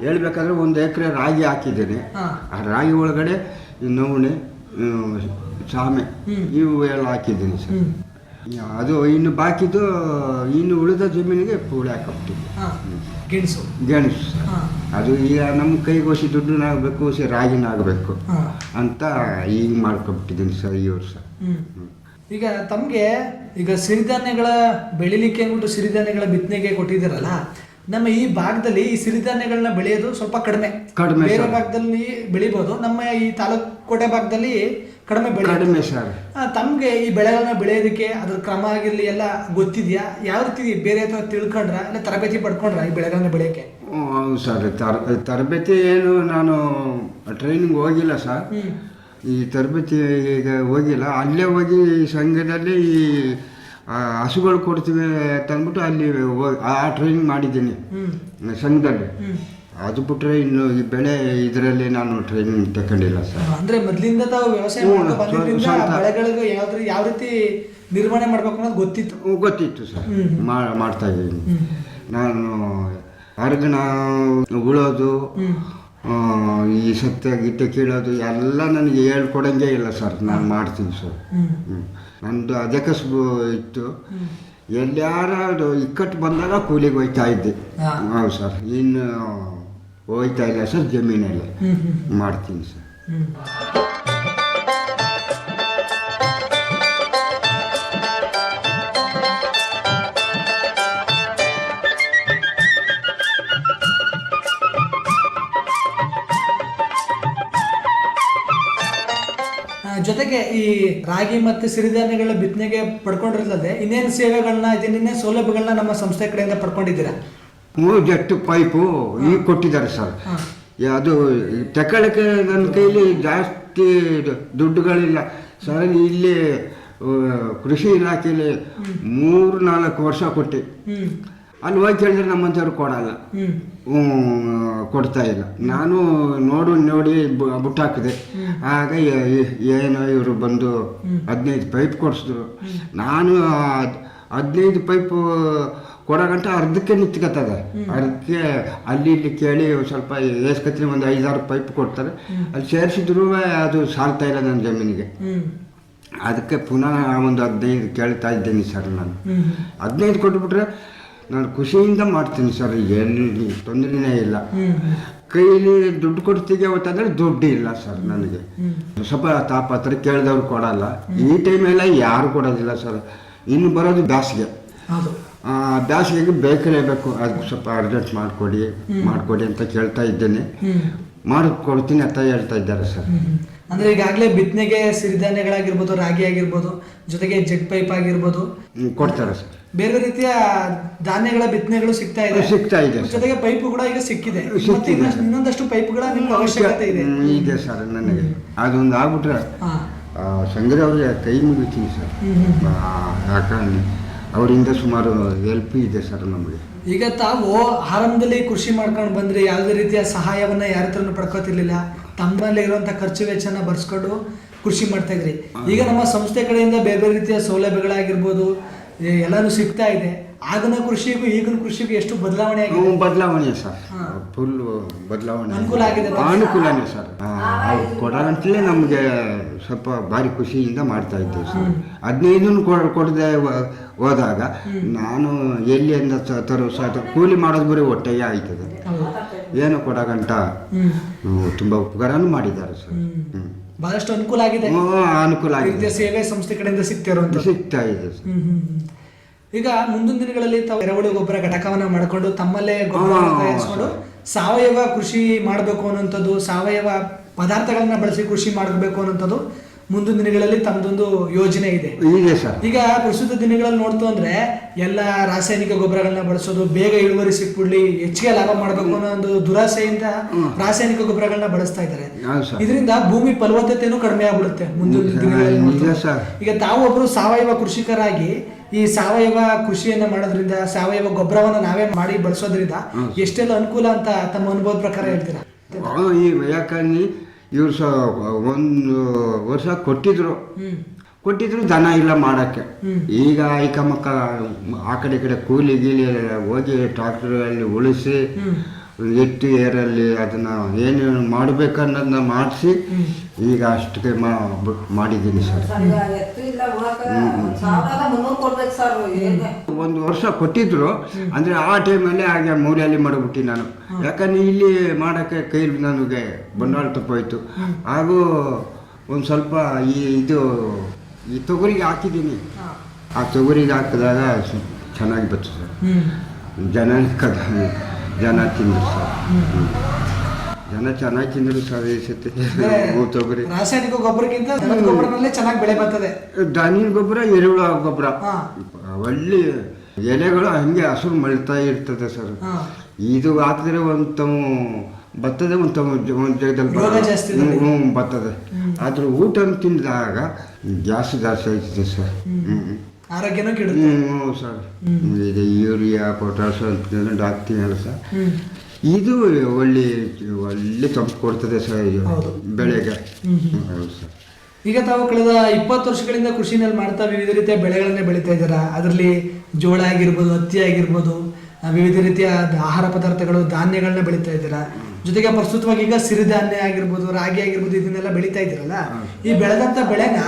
ಹೇಳ್ಬೇಕಾದ್ರೆ ಒಂದು ಎಕರೆ ರಾಗಿ ಹಾಕಿದ್ದೇನೆ. ಹಾ. ಆ ರಾಗಿ ಒಳಗಡೆ ಈ ನವಣೆ ಹ್ಮ್, ಸಾಮೆ ಹ್ಮ್. ಇವು ಎಲ್ಲ ಹಾಕಿದ್ದೀನಿ ಸರ್. ಹ್ಮ್. ಅದು ಇನ್ನು ಬಾಕಿದು ಇನ್ನು ಉಳಿದ ಜಮೀನಿಗೆ ಪೂಳೆ ಹಾಕಿ ಹಾ. ಗೆಣಸು. ಗೆಣಸು ಅದು ಈಗ ನಮ್ಮ ಕೈಗೋಸಿ ದುಡ್ಡುನಾಗಬೇಕು ಸಿ ರಾಗಿನಾಗಬೇಕು ಅಂತ ಈಗ ಮಾಡ್ಕೊಬಿಟ್ಟಿದ್ದೀನಿ ಸರ್ ಈ ವರ್ಷ. ಈಗ ತಮಗೆ ಈಗ ಸಿರಿಧಾನ್ಯಗಳ ಬೆಳಿಲಿಕ್ಕೆ ಅಂದ್ಬಿಟ್ಟು ಸಿರಿಧಾನ್ಯಗಳ ಬಿತ್ತನೆಗೆ ಕೊಟ್ಟಿದ್ದೀರಲ್ಲ ನಮ್ಮ ಈ ಭಾಗದಲ್ಲಿ ಈ ಸಿರಿಧಾನ್ಯಗಳನ್ನ ಬೆಳೆಯೋದು ಸ್ವಲ್ಪ ಕಡಿಮೆ. ಕಡಿಮೆ ಬೇರೆ. ಭಾಗದಲ್ಲಿ ಬೆಳಿಬೋದು ನಮ್ಮ ಈ ತಾಲೂಕು ಕೋಟೆ ಭಾಗದಲ್ಲಿ ಕಡಿಮೆ ಬೆಳೆ ಕಡಿಮೆ ಸರ್. ತಮಗೆ ಈ ಬೆಳೆಗಳನ್ನ ಬೆಳೆಯೋದಕ್ಕೆ ಅದ್ರ ಕ್ರಮ ಆಗಿರ್ಲಿ ಎಲ್ಲ ಗೊತ್ತಿದ್ಯಾ? ಯಾವ ರೀತಿ ಬೇರೆ ಹತ್ರ ತಿಳ್ಕೊಂಡ್ರ ಇಲ್ಲ ತರಬೇತಿ ಪಡ್ಕೊಂಡ್ರ ಈ ಬೆಳೆಗಳನ್ನ ಬೆಳೆಯಕ್ಕೆ? ಹೌದು ಸರ್. ತರ ತರಬೇತಿ ಏನು ನಾನು ಟ್ರೈನಿಂಗ್ ಹೋಗಿಲ್ಲ ಸರ್. ಹ್ಮ್. ಈ ತರಬೇತಿ ಈಗ ಹೋಗಿಲ್ಲ. ಅಲ್ಲೇ ಹೋಗಿ ಈ ಸಂಘದಲ್ಲಿ ಈ ಆ, ಹಸುಗಳು ಕೊಡ್ತೀವಿ ಅಂತ ಅಂದ್ಬಿಟ್ಟು ಅಲ್ಲಿ ಹೋಗಿ ಆ ಟ್ರೈನಿಂಗ್ ಮಾಡಿದ್ದೀನಿ. ಸಂಘದಲ್ಲಿ. ಹ್ಮ್. ಅದು ಬಿಟ್ಟರೆ ಇನ್ನು ಈ ಬೆಳೆ ಇದರಲ್ಲಿ ನಾನು ಟ್ರೈನಿಂಗ್ ತಗೊಂಡಿಲ್ಲ ಸರ್. ಅಂದ್ರೆ ಮೊದಲಿಂದ ತಾವು ವ್ಯವಸಾಯ ಹ್ಮ್, ಮಾಡ್ಕೊಂಡು ಬಂದಿದ್ರಿಂದ ಸ್ವಂತ. ಬೆಳೆಗಳಿಗೆ ಯಾವ ಯಾವ ರೀತಿ ನಿರ್ವಹಣೆ ಮಾಡ್ಬೇಕು ಅನ್ನೋದು ಗೊತ್ತಿತ್ತು. ಗೊತ್ತಿತ್ತು ಸರ್. ಮಾ- ಮಾಡ್ತಾ ಇದ್ದೀನಿ. ನಾನು ಅರ್ಗನ ಉಳೋದು. ಆ, ಈ ಸತ್ಯ ಗೀತೆ ಕೀಳೋದು ಎಲ್ಲ ನನಗೆ ಹೇಳ್ಕೊಡಂಗೆ ಇಲ್ಲ ಸರ್. ನಾನು ಮಾಡ್ತೀನಿ ಸರ್. ಹ್ಮ್. ನಂದು ಅದೇ ಕಸುಬು ಇತ್ತು. ಎಲ್ಲಾರು ಇಕ್ಕಟ್ಟು ಬಂದಾಗ ಕೂಲಿಗೆ ಹೋಯ್ತಾ ಇದ್ದೆ. ಹಾ. ಹೌದು ಸರ್. ಇನ್ನು ಹೋಯ್ತಾ ಇಲ್ಲ ಸರ್ ಜಮೀನಲ್ಲಿ. ಮಾಡ್ತೀನಿ ಸರ್. ಜೊತೆಗೆ ಈ ರಾಗಿ ಮತ್ತು ಸಿರಿಧಾನ್ಯಗಳ ಬಿತ್ತನೆಗೆ ಪಡ್ಕೊಂಡಿರಲ್ಲದೆ ಇನ್ನೇನು ಸೇವೆಗಳನ್ನ ಇನ್ನೇನು ಸೌಲಭ್ಯಗಳನ್ನ ನಮ್ಮ ಸಂಸ್ಥೆ ಕಡೆಯಿಂದ ಪಡ್ಕೊಂಡಿದ್ದೀರಾ? ಮೂರು ಜಟ್ಟು ಪೈಪು ಈಗ ಕೊಟ್ಟಿದ್ದಾರೆ ಸರ್. ಅದು ತಗೊಳ್ಳೋಕ್ಕೆ ನನ್ನ ಕೈಲಿ ಜಾಸ್ತಿ ದುಡ್ಡುಗಳಿಲ್ಲ. ಸರ್ ಇಲ್ಲಿ ಕೃಷಿ ಇಲಾಖೆಯಲ್ಲಿ ಮೂರು ನಾಲ್ಕು ವರ್ಷ ಕೊಟ್ಟೆ. ಅಲ್ಲಿ ಹೋಗಿ ಕೇಳಿದ್ರೆ ನಮ್ಮಂಥವ್ರು ಕೊಡಲ್ಲ. ಕೊಡ್ತಾ ಇಲ್ಲ. ನಾನು ನೋಡು ನೋಡಿ ಬುಟ್ಟಾಕಿದೆ ಆಗ ಏನೋ ಇವರು ಬಂದು ಹದಿನೈದು ಪೈಪ್ ಕೊಡಿಸಿದ್ರು. ನಾನು ಹದಿನೈದು ಪೈಪು ಕೊಡೋ ಗಂಟ ಅರ್ಧಕ್ಕೆ ನಿಂತ್ಕತ್ತದ ಅರ್ಧಕ್ಕೆ ಅಲ್ಲಿ ಇಲ್ಲಿ ಕೇಳಿ ಒಂದ್ ಸ್ವಲ್ಪ ಏಸ್ಕತ್ತಿನ ಒಂದು ಐದಾರು ಪೈಪ್ ಕೊಡ್ತಾರೆ. ಅಲ್ಲಿ ಸೇರಿಸಿದ್ರು ಅದು ಸಾಲ್ತಾ ಇಲ್ಲ ನನ್ನ ಜಮೀನಿಗೆ. ಅದಕ್ಕೆ ಪುನಃ ಒಂದು ಹದಿನೈದು ಕೇಳ್ತಾ ಇದ್ದೀನಿ ಸರ್ ನಾನು. ಹದಿನೈದು ಕೊಟ್ಬಿಟ್ರೆ ನಾನು ಖುಷಿಯಿಂದ ಮಾಡ್ತೀನಿ ಸರ್ ಏನು ತೊಂದರೆನೇ ಇಲ್ಲ. ಕೈಲಿ ದುಡ್ಡು ಕೊಡ್ತೀವಿ ಅವತ್ತಂದ್ರೆ ದುಡ್ಡು ಇಲ್ಲ ಸರ್ ನನಗೆ. ಸ್ವಲ್ಪ ತಾಪತ್ರ ಕೇಳಿದವ್ರು ಕೊಡಲ್ಲ. ಈ ಟೈಮೆಲ್ಲ ಯಾರು ಕೊಡೋದಿಲ್ಲ ಸರ್. ಇನ್ನು ಬರೋದು ಬೇಸಿಗೆ ಬೇಸಿಗೆಗೆ ಬೇಕಲೇಬೇಕು ಅದು ಸ್ವಲ್ಪ ಅರ್ಜೆಂಟ್ ಮಾಡಿಕೊಡಿ ಮಾಡಿಕೊಡಿ ಅಂತ ಕೇಳ್ತಾ ಇದ್ದೇನೆ. ಮಾಡಿಕೊಡ್ತೀನಿ ಅಂತ ಹೇಳ್ತಾ ಇದ್ದಾರೆ ಸರ್. ಅಂದರೆ ಈಗಾಗಲೇ ಬಿತ್ತನೆಗೆ ಸಿರಿಧಾನ್ಯಗಳಾಗಿರ್ಬೋದು ರಾಗಿ ಆಗಿರ್ಬೋದು ಜೊತೆಗೆ ಜೆಟ್ ಪೈಪ್ ಆಗಿರ್ಬೋದು. ಕೊಡ್ತಾರೆ ಸರ್. ಬೇರೆ ರೀತಿಯ ಧಾನ್ಯಗಳ ಬಿತ್ತನೆಗಳು ಸಿಗ್ತಾ ಇದೆ. ಸಿಗ್ತಾ ಇದೆ ಜೊತೆಗೆ ಪೈಪ್ ಕೂಡ ಈಗ ಸಿಕ್ಕಿದೆ. ಮತ್ತೆ ಇನ್ನೊಂದಷ್ಟು ಪೈಪ್ಗಳ ನಿಮ್ಗೆ ಅವಶ್ಯಕತೆ ಇದೆ. ಇದೆ ಸರ್ ನನಗೆ. ಅದೊಂದು ಆಗ್ಬಿಟ್ರೆ ಸಂಗ್ರಹ ಕೈ ಮುಗಿತೀನಿ ಸರ್. ಯಾಕಂದ್ರೆ ಅವರಿಂದ ಸುಮಾರು ಹೆಲ್ಪ್ ಇದೆ ಸರ್ ನಮಗೆ. ಈಗ ತಾವು ಆರಂಭದಲ್ಲಿ ಕೃಷಿ ಮಾಡ್ಕೊಂಡು ಬಂದ್ರಿ ಯಾವುದೇ ರೀತಿಯ ಸಹಾಯವನ್ನ ಯಾರ ಹತ್ರನೂ ಪಡ್ಕೋತಿರ್ಲಿಲ್ಲ. ತಮ್ಮಲ್ಲಿ ಇರುವಂತ ಖರ್ಚು ವೆಚ್ಚನ ಬರ್ಸ್ಕೊಂಡು ಕೃಷಿ ಮಾಡ್ತಾ ಇದ್ರಿ. ಈಗ ನಮ್ಮ ಸಂಸ್ಥೆ ಕಡೆಯಿಂದ ಬೇರೆ ಬೇರೆ ರೀತಿಯ ಸೌಲಭ್ಯಗಳಾಗಿರ್ಬೋದು ಎ- ಎಲ್ಲಾನು ಸಿಗ್ತಾ ಇದೆ. ಆಗಿನ ಕೃಷಿಗೂ ಈಗಿನ ಕೃಷಿಗೂ ಎಷ್ಟು ಬದಲಾವಣೆ ಆಗಿದೆ? ಬದಲಾವಣೆ ಸರ್. ಫುಲ್ ಬದಲಾವಣೆ ಅನುಕೂಲ ಆಗಿದೆ ಅನುಕೂಲ ಅನುಕೂಲನೇ ಸರ್. ಅವ್ರು ಕೊಡೋಗಂತಲೇ ನಮಗೆ ಸ್ವಲ್ಪ ಭಾರಿ ಖುಷಿಯಿಂದ ಮಾಡ್ತಾ ಇದ್ದೇವೆ ಸರ್. ಹದಿನೈದನ್ನು ಕೊಡದೆ ಹೋದಾಗ ನಾನು ಎಲ್ಲಿಂದ ತರೋ ಸಹ ಕೂಲಿ ಮಾಡೋದು ಬರೀ ಹೊಟ್ಟೆಗೆ ಆಯ್ತದೆ. ಏನು ಕೊಡಗಂಟ ತುಂಬಾ ತುಂಬ ಉಪಕಾರನೂ ಮಾಡಿದ್ದಾರೆ ಸರ್. ಹ್ಮ್. ಬಹಳಷ್ಟು ಅನುಕೂಲ ಆಗಿದೆ. ಅನುಕೂಲ ಆಗಿದೆ. ಸೇವೆ ಸಂಸ್ಥೆ ಕಡೆಯಿಂದ ಸಿಗ್ತಾ ಇದೆ. ಹ್ಮ್ ಹ್ಮ್ ಹ್ಮ್. ಈಗ ಮುಂದಿನ ದಿನಗಳಲ್ಲಿ ತಾವು ಎರೆಹುಳು ಗೊಬ್ಬರ ಘಟಕವನ್ನ ಮಾಡಿಕೊಂಡು ತಮ್ಮಲ್ಲೇ ಗೊಬ್ಬರ ತಯಾರಿಸಿಕೊಂಡು ಸಾವಯವ ಕೃಷಿ ಮಾಡಬೇಕು ಅನ್ನೋಂಥದ್ದು ಸಾವಯವ ಪದಾರ್ಥಗಳನ್ನ ಬಳಸಿ ಕೃಷಿ ಮಾಡಬೇಕು ಅನ್ನೋಂಥದ್ದು ಮುಂದಿನ ದಿನಗಳಲ್ಲಿ ತಮ್ಮದೊಂದು ಯೋಜನೆ ಇದೆ. ಇದೆ ಸರ್. ಈಗ ಪ್ರಸ್ತುತ ದಿನಗಳಲ್ಲಿ ನೋಡ್ತು ಅಂದ್ರೆ ಎಲ್ಲ ರಾಸಾಯನಿಕ ಗೊಬ್ಬರಗಳನ್ನ ಬಳಸೋದು ಬೇಗ ಇಳುವರಿ ಸಿಕ್ಬಿಡ್ಲಿ ಹೆಚ್ಚಿಗೆ ಲಾಭ ಮಾಡಬೇಕು ಅನ್ನೋ ಒಂದು ದುರಾಸೆಯಿಂದ ರಾಸಾಯನಿಕ ಗೊಬ್ಬರಗಳನ್ನ ಬಳಸ್ತಾ ಇದ್ದಾರೆ. ಇದರಿಂದ ಭೂಮಿ ಫಲವತ್ತತೆನೂ ಕಡಿಮೆ ಆಗ್ಬಿಡುತ್ತೆ ಮುಂದಿನ ದಿನಗಳಲ್ಲಿ. ಈಗ ತಾವು ಒಬ್ರು ಸಾವಯವ ಕೃಷಿಕರಾಗಿ ಈ ಸಾವಯವ ಕೃಷಿಯನ್ನ ಮಾಡೋದ್ರಿಂದ ಸಾವಯವ ಗೊಬ್ಬರವನ್ನ ನಾವೇ ಮಾಡಿ ಬಳಸೋದ್ರಿಂದ ಎಷ್ಟೆಲ್ಲ ಅನುಕೂಲ ಅಂತ ತಮ್ಮ ಅನುಭವದ ಪ್ರಕಾರ ಹೇಳ್ತೀರಾ? ಇವ್ರು ಸಹ ಒಂದು ವರ್ಷ ಕೊಟ್ಟಿದ್ರು. ಕೊಟ್ಟಿದ್ರು ದನ ಇಲ್ಲ ಮಾಡೋಕ್ಕೆ. ಈಗ ಐಕ ಮಕ್ಕ ಆ ಕಡೆ ಈ ಕಡೆ ಕೂಲಿ ಗೀಲಿ ಹೋಗಿ ಹೋಗಿ ಟ್ರಾಕ್ಟರಲ್ಲಿ ಉಳಿಸಿ ಎತ್ತು ಏರಲ್ಲಿ ಅದನ್ನ ಏನೇನು ಮಾಡ್ಬೇಕನ್ನೋದನ್ನ ಮಾಡಿಸಿ. ಈಗ ಅಷ್ಟಕ್ಕೆ ಮಾ ಮಾಡಿದ್ದೀನಿ ಸರ್. ಒಂದು ವರ್ಷ ಕೊಟ್ಟಿದ್ರು ಅಂದ್ರೆ ಆ ಟೈಮಲ್ಲಿ ಹಾಗೆ ಮೂಲೆಯಲ್ಲಿ ಮಾಡಿಬಿಟ್ಟು ನಾನು. ಯಾಕಂದ್ರೆ ಇಲ್ಲಿ ಮಾಡೋಕ್ಕೆ ಕೈ ನನಗೆ ಬಂಡವಾಳ ತಪ್ಪೋಯ್ತು. ಹಾಗೂ ಒಂದು ಸ್ವಲ್ಪ ಈ ಇದು ಈ ತೊಗರಿಗೆ ಹಾಕಿದ್ದೀನಿ. ಆ ತೊಗರಿಗೆ ಹಾಕಿದಾಗ ಚೆನ್ನಾಗಿ ಹ್ಮ್. ಜನ ಕದ ಜನ ತಿಂದ್ರು ಸರ್. ಜನ ಚೆನ್ನಾಗಿ ತಿಂದ್ರು ಸರ್ ಈ ಸತಿ. ಹೂ ತೊಗರಿ ರಾಸಾಯನಿಕ ಗೊಬ್ಬರಕ್ಕಿಂತ ಗೊಬ್ಬರನಲ್ಲೇ ಚೆನ್ನಾಗಿ ಬೆಳೆ ಬರ್ತದೆ. ಧಾನ್ಯದ ಗೊಬ್ಬರ ಎರೆಹುಳ ಗೊಬ್ಬರ. ಒಳ್ಳೆ ಎಲೆಗಳು ಹಂಗೆ ಹಸುರು ಮಳಿತಾ ಇರ್ತದೆ ಸರ್. ಇದು ಹಾಕಿದ್ರೆ ಒಂದು ಬತ್ತದೆ ಬರ್ತದೆ ಒಂದು ತಮ್ಮ ಒಂದು ಜಾಗದಲ್ಲಿ ಬರ್ತದೆ. ಆದ್ರೆ ಊಟ ತಿಂದಾಗ ಗ್ಯಾಸ್ ಜಾಸ್ತಿ ಆಯ್ತದೆ ಸರ್. ಹ್ಮ್. ಆರೋಗ್ಯನೂ ಕೆಡುತ್ತೆ. ಹ್ಮ್, ಸರ್. ಇದು ಯೂರಿಯಾ ಪೊಟ್ಯಾಶ್ ಅಂತ ಹಾಕ್ತೀನಲ್ಲ ಸರ್. ಇದು ಒಳ್ಳೆ ಒಳ್ಳೆ ತಂಪು ಕೊಡ್ತದೆ ಸರ್ ಇದು. ಬೆಳೆಗೆ. ಹೌದು ಸರ್. ಈಗ ತಾವು ಕಳೆದ ಇಪ್ಪತ್ತು ವರ್ಷಗಳಿಂದ ಕೃಷಿನಲ್ಲಿ ಮಾಡ್ತಾ ವಿವಿಧ ರೀತಿಯ ಬೆಳೆಗಳನ್ನೇ ಬೆಳೀತಾ ಇದ್ದೀರಾ? ಅದರಲ್ಲಿ ಜೋಳ ಆಗಿರ್ಬೋದು ಹತ್ತಿ ಆಗಿರ್ಬೋದು ವಿವಿಧ ರೀತಿಯ ಆಹಾರ ಪದಾರ್ಥಗಳು ಧಾನ್ಯಗಳನ್ನ ಬೆಳೀತಾ ಇದ್ದೀರಾ? ಜೊತೆಗೆ ಪ್ರಸ್ತುತವಾಗಿ ಈಗ ಸಿರಿಧಾನ್ಯ ಆಗಿರ್ಬೋದು ರಾಗಿ ಆಗಿರ್ಬೋದು ಇದನ್ನೆಲ್ಲ ಬೆಳೀತಾ ಇದ್ದೀರಲ್ಲ? ಈ ಬೆಳೆದಂತ ಬೆಳೆನ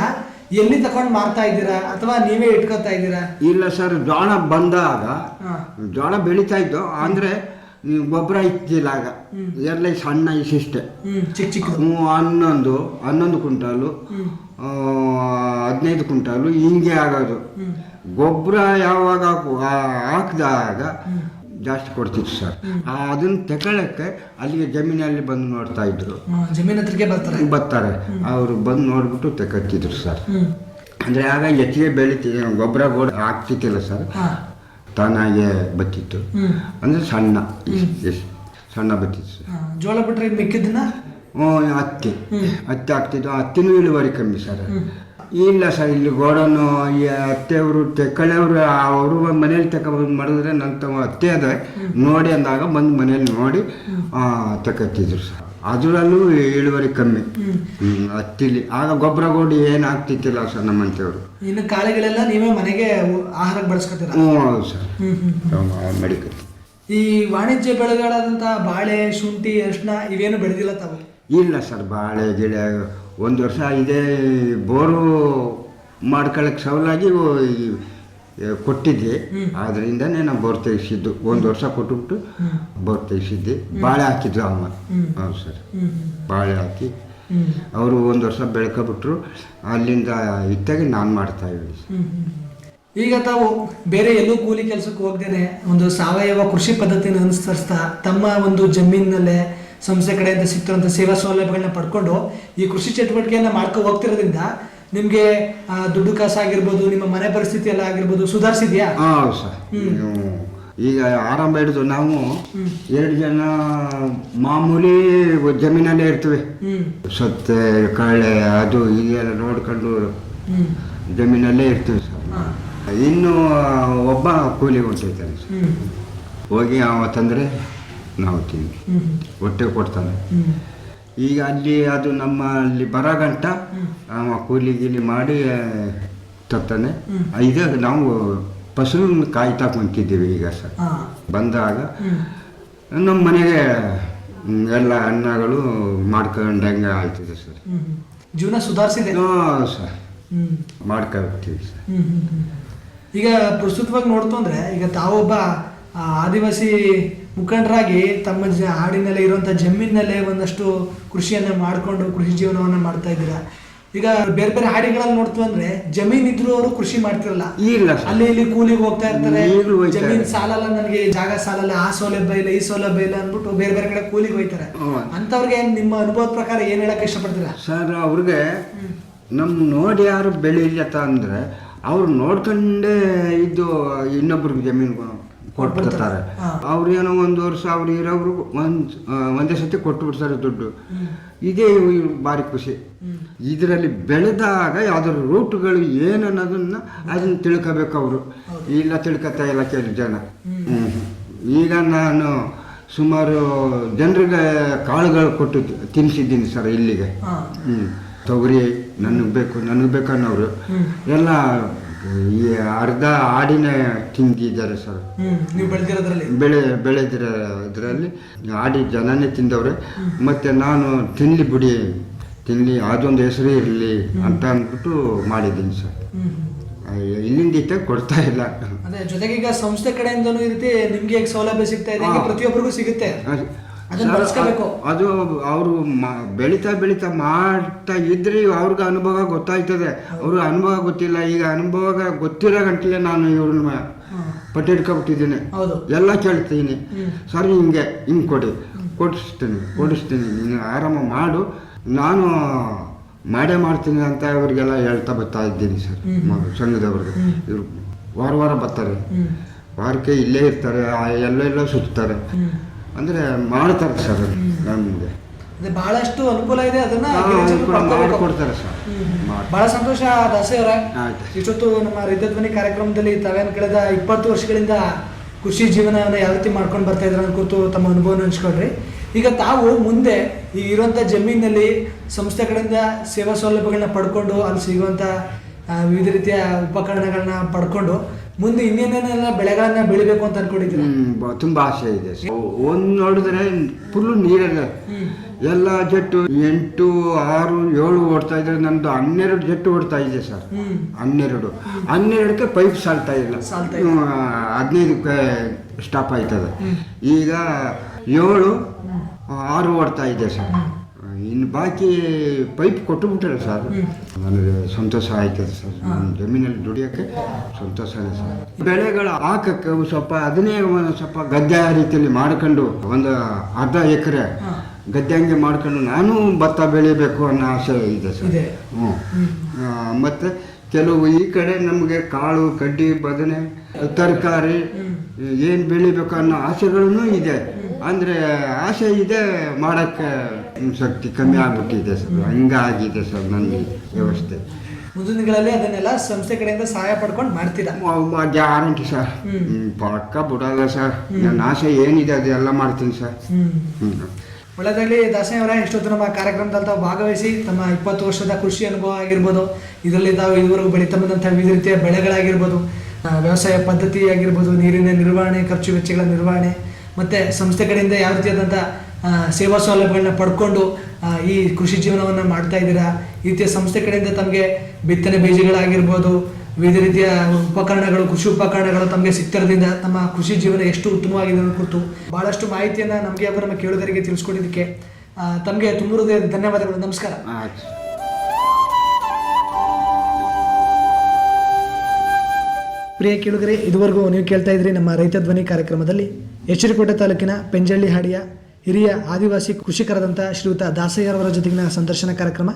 ಎಲ್ಲಿ ತಗೊಂಡು ಮಾರ್ತಾ ಇದ್ದೀರಾ? ಅಥವಾ ನೀವೇ ಇಟ್ಕೊತಾ ಇದ್ದೀರಾ? ಇಲ್ಲ ಸರ್ ಜೋಳ ಬಂದಾಗ. ಜೋಳ ಬೆಳೀತಾ ಇತ್ತು. ಅಂದ್ರೆ ಗೊಬ್ಬರ ಇತ್ತಿಲ್ಲ ಆಗ. ಎಲ್ಲ ಸಣ್ಣ ಇಷ್ಟಿಷ್ಟೆ ಹ್ಮ್ ಚಿಕ್ಕ ಚಿಕ್ಕ ಹನ್ನೊಂದು ಹನ್ನೊಂದು ಕುಂಟಾಲು ಹದಿನೈದು ಕುಂಟಾಲು ಹಿಂಗೆ ಆಗೋದು. ಗೊಬ್ಬರ ಯಾವಾಗ ಹಾಕು- ಹಾಕಿದಾಗ ಜಾಸ್ತಿ ಕೊಡ್ತಿತ್ತು ಸರ್. ಆ, ಅದನ್ನ ತಗೊಳಕ್ಕೆ ಅಲ್ಲಿಗೆ ಜಮೀನಲ್ಲಿ ಬಂದು ನೋಡ್ತಾ ಇದ್ರು. ಜಮೀನ ಹತ್ರಕ್ಕೆ ಬರ್ತಾರೆ. ಬರ್ತಾರೆ. ಅವರು ಬಂದು ನೋಡ್ಬಿಟ್ಟು ತಗೊತಿದ್ರು ಸರ್. ಅಂದ್ರೆ ಆಗ ಹೆಚ್ಚಿಗೆ ಬೆಳೀತಿದ್ರೆ ಗೊಬ್ಬರ ಗೋಡ ಆಗ್ತಿತ್ತಿಲ್ಲ ಸರ್. ತಾನಾಗೆ ಬತ್ತಿತ್ತು. ಅಂದ್ರೆ ಸಣ್ಣ. ಸಣ್ಣ ಬತ್ತಿತ್ತು ಸರ್. ಜೋಳ ಬಿಟ್ರೆ ಮಿಕ್ಕಿದ್ದನ್ನ? ಹ್ಞೂ ಹತ್ತಿ. ಹತ್ತಿ ಆಗ್ತಿತ್ತು. ಹತ್ತಿನೂ ಇಳುವರಿ ಕಮ್ಮಿ ಸರ್. ಇಲ್ಲ ಸರ್ ಇಲ್ಲಿ ಗೋಡನ್ನು ಈ ಅತ್ತೆಯವರು ತೆಕ್ಕಳೆಯವರು ಅವರು ಮನೇಲಿ ತಗೊಬಂದು ಮಾಡಿದ್ರೆ ನನ್ನ ತಮ್ಮ ಅತ್ತೆ ಅದ. ನೋಡಿ ಅಂದಾಗ ಬಂದು ಮನೇಲಿ ನೋಡಿ ತಗೊತಿದ್ರು ಸರ್. ಅದರಲ್ಲೂ ಇಳುವರಿ ಕಮ್ಮಿ. ಹತ್ತಿಲಿ. ಆಗ ಗೊಬ್ಬರ ಗೋಡಿ ಏನು ಆಗ್ತಿತ್ತಿಲ್ಲ ಸರ್ ನಮ್ಮಂತೆಯವರು ಇನ್ನು ಕಾಳುಗಳೆಲ್ಲ ನೀವೇ ಮನೆಗೆ ಆಹಾರ ಆಹಾರಕ್ಕೆ ಬಳಸ್ಕೊತೀರ? ಹ್ಞೂ ಹೌದು ಸರ್. ಮೆಡಿಕಲ್. ಈ ವಾಣಿಜ್ಯ ಬೆಳೆಗಳಾದಂತಹ ಬಾಳೆ ಶುಂಠಿ ಅರಿಶಿನ ಇವೇನು ಬೆಳೆದಿಲ್ಲ ತಾವು? ಇಲ್ಲ ಸರ್ ಬಾಳೆ ಗಿಡ ಒಂದು ವರ್ಷ ಇದೇ ಬೋರು ಮಾಡ್ಕೊಳ್ಳೋಕೆ ಸವಲಾಗಿ ಕೊಟ್ಟಿದ್ದೆ. ಅದರಿಂದನೇ ನಾವು ಬೋರ್ ತೆಗಿಸಿದ್ದು. ಒಂದು ವರ್ಷ ಕೊಟ್ಟುಬಿಟ್ಟು ಬೋರ್ ತೆಗಿಸಿದ್ದೆ. ಬಾಳೆ ಹಾಕಿದ್ರು ಅಮ್ಮ. ಹೌದು ಸರ್. ಬಾಳೆ ಹಾಕಿ. ಅವರು ಒಂದು ವರ್ಷ ಬೆಳ್ಕೊಬಿಟ್ರು. ಅಲ್ಲಿಂದ ಇತ್ತಾಗಿ ನಾನು ಮಾಡ್ತಾ ಇದ್ದೀನಿ. ಈಗ ತಾವು ಬೇರೆ ಎಲ್ಲೂ ಕೂಲಿ ಕೆಲಸಕ್ಕೆ ಹೋಗ್ದೇನೆ ಒಂದು ಸಾವಯವ ಕೃಷಿ ಪದ್ಧತಿನ ಅನುಸರಿಸ್ತಾ ತಮ್ಮ ಒಂದು ಜಮೀನಿನಲ್ಲೇ ಸಂಸ್ಥೆ ಕಡೆಯಿಂದ ಸಿಗ್ತಿರುವಂಥ ಸೇವಾ ಸೌಲಭ್ಯಗಳನ್ನ ಪಡ್ಕೊಂಡು ಈ ಕೃಷಿ ಚಟುವಟಿಕೆಯನ್ನು ಮಾಡ್ಕೊ ಹೋಗ್ತಿರೋದ್ರಿಂದ ನಿಮಗೆ ದುಡ್ಡು ಕಾಸಾಗಿರ್ಬೋದು ನಿಮ್ಮ ಮನೆ ಪರಿಸ್ಥಿತಿ ಎಲ್ಲ ಆಗಿರ್ಬೋದು ಸುಧಾರಿಸಿದ್ಯಾ? ಹೌದು ಸರ್. ಈಗ ಆರಂಭ ಹಿಡಿದು ನಾವು ಎರಡು ಜನ ಮಾಮೂಲಿ ಜಮೀನಲ್ಲೇ ಇರ್ತೀವಿ. ಸತ್ತೆ ಕಳೆ ಅದು ಇದೆಲ್ಲ ನೋಡ್ಕೊಂಡು ಜಮೀನಲ್ಲೇ ಇರ್ತೀವಿ ಸರ್. ಇನ್ನು ಒಬ್ಬ ಕೂಲಿ ಹೊಂಟಿರ್ತಾನೆ ಸರ್ ಹೋಗಿ ಅವ ತಂದರೆ ನಾವು ತಿಂದ್ವಿ ಹೊಟ್ಟೆ ಕೊಡ್ತಾನೆ. ಈಗ ಅಲ್ಲಿ ಅದು ನಮ್ಮ ಅಲ್ಲಿ ಬರಗಂಟ ಕೂಲಿ ಗೀಲಿ ಮಾಡಿ ತರ್ತಾನೆ. ಈಗ ನಾವು ಫಸಲು ಕಾಯ್ತಾ ಕುಂತಿದ್ದೀವಿ ಈಗ ಸರ್ ಬಂದಾಗ ನಮ್ಮ ಮನೆಗೆ ಎಲ್ಲ ಅನ್ನಗಳು ಮಾಡ್ಕೊಂಡಂಗೆ ಆಯ್ತದೆ ಸರ್. ಜೀವನ ಸುಧಾರಿಸಿದೆ. ಹಾಂ ಸರ್ ಮಾಡ್ಕೊಳ್ತೀವಿ ಸರ್. ಈಗ ಪ್ರಸ್ತುತವಾಗಿ ನೋಡ್ತು ಅಂದ್ರೆ ಈಗ ತಾವೊಬ್ಬ ಆದಿವಾಸಿ ಮುಖಂಡರಾಗಿ ತಮ್ಮ ಜ ಹಾಡಿನಲ್ಲೇ ಇರುವಂಥ ಜಮೀನಿನಲ್ಲೇ ಒಂದಷ್ಟು ಕೃಷಿಯನ್ನ ಮಾಡಿಕೊಂಡು ಕೃಷಿ ಜೀವನವನ್ನ ಮಾಡ್ತಾ ಇದ್ದೀರಾ? ಈಗ ಬೇರೆ ಬೇರೆ ಹಾಡಿಗಳಲ್ಲಿ ನೋಡ್ತೀವಿ ಅಂದ್ರೆ ಜಮೀನ್ ಇದ್ರು ಅವರು ಕೃಷಿ ಮಾಡ್ತಿರಲ್ಲ. ಅಲ್ಲಿ ಇಲ್ಲಿ ಕೂಲಿಗೆ ಹೋಗ್ತಾ ಇರ್ತಾರೆ. ಜಮೀನ್ ಸಾಲಲ್ಲ ನನಗೆ ಜಾಗ ಸಾಲಲ್ಲ ಆ ಸೌಲಭ್ಯ ಇಲ್ಲ ಈ ಸೌಲಭ್ಯ ಇಲ್ಲ ಅಂದ್ಬಿಟ್ಟು ಬೇರೆ ಬೇರೆ ಕಡೆ ಕೂಲಿಗೆ ಹೋಯ್ತಾರೆ. ಅಂಥವ್ರಿಗೆ ಅಂತವ್ರಿಗೆ ನಿಮ್ಮ ಅನುಭವದ ಪ್ರಕಾರ ಏನ್ ಹೇಳಕ್ ಇಷ್ಟಪಡ್ತೀರಾ? ಸರ್ ಅವ್ರಿಗೆ ನಮ್ಮ ನೋಡಿ ಯಾರು ಬೆಳೀಲತ್ತ ಅಂದ್ರೆ ಅವ್ರು ನೋಡ್ಕೊಂಡೇ ಇದ್ದು ಇನ್ನೊಬ್ರಿಗೆ ಜಮೀನು ಕೊಟ್ಬಿಡ್ತಾರೆ. ಅವ್ರೇನೋ ಅವ್ರು ಏನೋ ಒಂದು ವರ್ಷ ಅವ್ರು ಇರೋರು ಒಂದು ಒಂದೇ ಸತಿ ಕೊಟ್ಟು ಬಿಡ್ತಾರೆ ದುಡ್ಡು ಇದೇ ಭಾರಿ ಖುಷಿ. ಇದರಲ್ಲಿ ಬೆಳೆದಾಗ ಯಾವ್ದಾದ್ರು ರೂಟ್ಗಳು ಏನು ಅನ್ನೋದನ್ನ ಅದನ್ನ ತಿಳ್ಕೋಬೇಕು ಅವರು. ಇಲ್ಲ ತಿಳ್ಕೊತಾ ಇಲ್ಲ ಕೆಲವು ಜನ. ಈಗ ನಾನು ಸುಮಾರು ಜನರಿಗೆ ಕಾಳುಗಳು ಕೊಟ್ಟು ತಿನ್ನಿಸಿದ್ದೀನಿ ಸರ್ ಇಲ್ಲಿಗೆ. ಹಾ. ಹ್ಮ್. ತೊಗರಿ ನನಗೆ ಬೇಕು ನನಗೆ ಬೇಕನ್ನೋರು ಎಲ್ಲ ಈ ಅರ್ಧ ಆಡಿನ ತಿಂದಿದ್ದಾರೆ ಸರ್. ನೀವು ಬೆಳೆದಿರೋದ್ರಲ್ಲಿ? ಬೆಳೆ ಬೆಳೆದಿರ ಇದರಲ್ಲಿ ಆಡಿ ಜನನೇ ತಿಂದವ್ರೆ. ಮತ್ತೆ ನಾನು ತಿನ್ಲಿ ಬಿಡಿ ತಿನ್ಲಿ ಅದೊಂದು ಹೆಸರು ಇರಲಿ ಅಂತ ಅಂದ್ಬಿಟ್ಟು ಮಾಡಿದ್ದೀನಿ ಸರ್. ಇಲ್ಲಿಂದ ಇತ್ತ ಕೊಡ್ತಾ ಇಲ್ಲ. ಅದೇ ಜೊತೆಗೆ ಈಗ ಸಂಸ್ಥೆ ಕಡೆಯಿಂದನೂ ಈ ರೀತಿ ನಿಮ್ಗೆ ಸೌಲಭ್ಯ ಸಿಗ್ತಾ ಇದೆ. ಪ್ರತಿಯೊಬ್ಬರಿಗೂ ಸಿಗುತ್ತೆ. ಅದನ್ನ ಸರ್, ಬಳಸ್ಕೋಬೇಕು. ಅದು ಅವರು ಬೆಳೀತಾ ಬೆಳೀತಾ ಮಾಡ್ತಾ ಇದ್ರೆ ಅವ್ರಿಗೆ ಅನುಭವ ಗೊತ್ತಾಯ್ತದೆ. ಅವ್ರ ಅನುಭವ ಗೊತ್ತಿಲ್ಲ. ಈಗ ಅನುಭವ ಗೊತ್ತಿರೋ ಗಂಟಲೆ ನಾನು ಇವ್ರನ್ನ ಪಟ್ಟಿ ಹಿಡ್ಕೊಬಿಟ್ಟಿದ್ದೀನಿ ಹೌದು. ಎಲ್ಲ ಕೇಳ್ತೀನಿ. ಸರ್ ಹಿಂಗೆ ಹಿಂಗೆ ಕೊಡಿ. ಕೊಡಿಸ್ತೀನಿ ಕೊಡಿಸ್ತೀನಿ. ನೀನು ಆರಾಮ ಮಾಡು. ನಾನು ಮಾಡೇ ಮಾಡ್ತೀನಿ ಅಂತ ಇವರಿಗೆಲ್ಲ ಹೇಳ್ತಾ ಬರ್ತಾ ಇದ್ದೀನಿ ಸರ್. ಸಂಘದವ್ರಿಗೆ. ಇವರು ವಾರ ವಾರ ಬರ್ತಾರೆ. ವಾರಕ್ಕೆ ಇಲ್ಲೇ ಇರ್ತಾರೆ. ಎಲ್ಲೆಲ್ಲೋ ಸುತ್ತಾರೆ. ಅಂದರೆ ಮಾಡ್ತಾರೆ ಸರ್ ನಮಗೆ. ಅದೇ ಬಹಳಷ್ಟು ಅನುಕೂಲ ಇದೆ ಅದನ್ನ. ಮಾಡಿಕೊಡ್ತಾರೆ ಸರ್ ಬಹಳ ಸಂತೋಷ ದಾಸೆ ಅವರ ಆಯ್ತು. ಇಷ್ಟೊತ್ತು ನಮ್ಮ ರೈತಧ್ವನಿ ಕಾರ್ಯಕ್ರಮದಲ್ಲಿ ತಾವೇನು ಕಳೆದ ಇಪ್ಪತ್ತು ವರ್ಷಗಳಿಂದ ಕೃಷಿ ಜೀವನವನ್ನು ಯಾವ ರೀತಿ ಮಾಡ್ಕೊಂಡು ಬರ್ತಾ ಇದ್ರ ಕುರಿತು ತಮ್ಮ ಅನುಭವನ ಹಂಚ್ಕೊಳ್ರಿ. ಈಗ ತಾವು ಮುಂದೆ ಈ ಇರುವಂಥ ಜಮೀನಲ್ಲಿ ಸಂಸ್ಥೆ ಕಡೆಯಿಂದ ಸೇವಾ ಸೌಲಭ್ಯಗಳನ್ನ ಪಡ್ಕೊಂಡು ಅಲ್ಲಿ ಸಿಗುವಂತ ವಿವಿಧ ರೀತಿಯ ಉಪಕರಣಗಳನ್ನ ಪಡ್ಕೊಂಡು ಮುಂದೆ ಇನ್ನೇನೇನೆಲ್ಲ ಬೆಳೆಗಳನ್ನ ಬೆಳಿಬೇಕು ಅಂತ ಅನ್ಕೊಂಡಿದ್ದೀನಿ ತುಂಬಾ ಆಸೆ ಇದೆ ಒಂದು ನೋಡಿದ್ರೆ ಫುಲ್ಲು ನೀರಲ್ಲ. ಎಲ್ಲ ಜೆಟ್ಟು ಎಂಟು ಆರು ಏಳು ಓಡ್ತಾ ಇದ್ರೆ ನಂದು ಹನ್ನೆರಡು ಜೆಟ್ಟು ಓಡ್ತಾ ಇದೆ ಸರ್. ಹನ್ನೆರಡು. ಹನ್ನೆರಡಕ್ಕೆ ಪೈಪ್ ಸಾಲ್ತಾ ಇಲ್ಲ. ಹದಿನೈದು ಹದಿನೈದಕ್ಕೆ ಸ್ಟಾಪ್ ಆಯ್ತದೆ. ಈಗ ಏಳು ಆರು ಓಡ್ತಾ ಇದೆ ಸರ್. ಇನ್ನು ಬಾಕಿ ಪೈಪ್ ಕೊಟ್ಟು ಬಿಟ್ಟಾರೆ ಸರ್ ನನಗೆ ಸಂತೋಷ ಆಯ್ತದೆ ಸರ್. ನಮ್ಮ ಜಮೀನಲ್ಲಿ ದುಡಿಯೋಕ್ಕೆ ಸಂತೋಷ ಆಯ್ತು ಸರ್. ಬೆಳೆಗಳು ಹಾಕಕ್ಕೆ ಸ್ವಲ್ಪ ಅದನ್ನೇ ಒಂದು ಸ್ವಲ್ಪ ಗದ್ದೆ ರೀತಿಯಲ್ಲಿ ಮಾಡ್ಕೊಂಡು ಒಂದು ಅರ್ಧ ಎಕರೆ ಗದ್ದೆ ಹಂಗೆ ಮಾಡ್ಕೊಂಡು ನಾನು ಭತ್ತ ಬೆಳಿಬೇಕು ಅನ್ನೋ ಆಸೆ ಇದೆ ಸರ್. ಹ್ಞೂ ಮತ್ತು ಮತ್ತೆ ಕೆಲವು ಈ ಕಡೆ ನಮಗೆ ಕಾಳು ಕಡ್ಡಿ ಬದನೆ ತರಕಾರಿ ಏನು ಬೆಳಿಬೇಕು ಅನ್ನೋ ಆಸೆಗಳೂ ಇದೆ. ಅಂದರೆ ಆಸೆ ಇದೆ ಮಾಡೋಕ್ಕೆ ಶಕ್ತಿ ಕಮ್ಮಿ ಆಗ್ಬಿಟ್ಟಿದೆ ಸರ್. ಹಂಗಾಗಿದೆ ಸರ್ ನನ್ನ ವ್ಯವಸ್ಥೆ. ಮುಂದಿನ ದಿನಗಳಲ್ಲಿ ಅದನ್ನೆಲ್ಲ ಸಂಸ್ಥೆ ಕಡೆಯಿಂದ ಸಹಾಯ ಪಡ್ಕೊಂಡು ಮಾಡ್ತೀರಾ? Guarantee sir. ಪಕ್ಕ ಬಿಡಲ್ಲ ಸರ್. ನನ್ನ ಆಸೆ ಏನಿದೆ ಅದೆಲ್ಲ ಮಾಡ್ತೀನಿ ಸರ್. ಒಳ್ಳೆದಾಗಲಿ ದಾಸಯ್ಯ ಅವರೇ ಇಷ್ಟೊತ್ತು ನಮ್ಮ ಕಾರ್ಯಕ್ರಮದಲ್ಲಿ ತಾವು ಭಾಗವಹಿಸಿ ತಮ್ಮ ಇಪ್ಪತ್ತು ವರ್ಷದ ಕೃಷಿ ಅನುಭವ ಆಗಿರ್ಬೋದು ಇದರಲ್ಲಿ ತಾವು ಇದುವರೆಗೂ ಬೆಳೀತಾ ಬಂದಂಥ ವಿವಿಧ ರೀತಿಯ ಬೆಳೆಗಳಾಗಿರ್ಬೋದು ವ್ಯವಸಾಯ ಪದ್ಧತಿ ಆಗಿರ್ಬೋದು ನೀರಿನ ನಿರ್ವಹಣೆ ಖರ್ಚು ವೆಚ್ಚಗಳ ನಿರ್ವಹಣೆ ಮತ್ತು ಸಂಸ್ಥೆ ಕಡೆಯಿಂದ ಯಾವ ರೀತಿಯಾದಂಥ ಸೇವಾ ಸೌಲಭ್ಯಗಳನ್ನ ಪಡ್ಕೊಂಡು ಈ ಕೃಷಿ ಜೀವನವನ್ನು ಮಾಡ್ತಾ ಇದ್ದೀರಾ? ಈ ರೀತಿಯ ಸಂಸ್ಥೆ ಕಡೆಯಿಂದ ತಮಗೆ ಬಿತ್ತನೆ ಬೀಜಗಳಾಗಿರ್ಬೋದು ವಿವಿಧ ರೀತಿಯ ಉಪಕರಣಗಳು ಕೃಷಿ ಉಪಕರಣಗಳು ತಮಗೆ ಸಿಗ್ತಿರೋದ್ರಿಂದ ತಮ್ಮ ಕೃಷಿ ಜೀವನ ಎಷ್ಟು ಉತ್ತಮವಾಗಿದೆ ಅನ್ನೋ ಕುರಿತು ಬಹಳಷ್ಟು ಮಾಹಿತಿಯನ್ನು ನಮಗೆ ಹಾಗೂ ನಮ್ಮ ಕೇಳುಗರಿಗೆ ತಿಳಿಸ್ಕೊಂಡಿದ್ದಕ್ಕೆ ತಮಗೆ ತುಂಬ ಹೃದಯದ ಧನ್ಯವಾದಗಳು. ನಮಸ್ಕಾರ. ಪ್ರಿಯ ಕೇಳುಗರೆ ಇದುವರೆಗೂ ನೀವು ಕೇಳ್ತಾ ಇದ್ರಿ ನಮ್ಮ ರೈತ ಧ್ವನಿ ಕಾರ್ಯಕ್ರಮದಲ್ಲಿ ಎಚ್ಚರಿಕೋಟೆ ತಾಲೂಕಿನ ಪೆಂಜಳ್ಳಿ ಹಾಡಿಯ ಹಿರಿಯ ಆದಿವಾಸಿ ಕೃಷಿಕರಾದಂಥ ಶ್ರೀಯುತ ದಾಸಯ್ಯರವರ ಜೊತೆಗಿನ ಸಂದರ್ಶನ ಕಾರ್ಯಕ್ರಮ.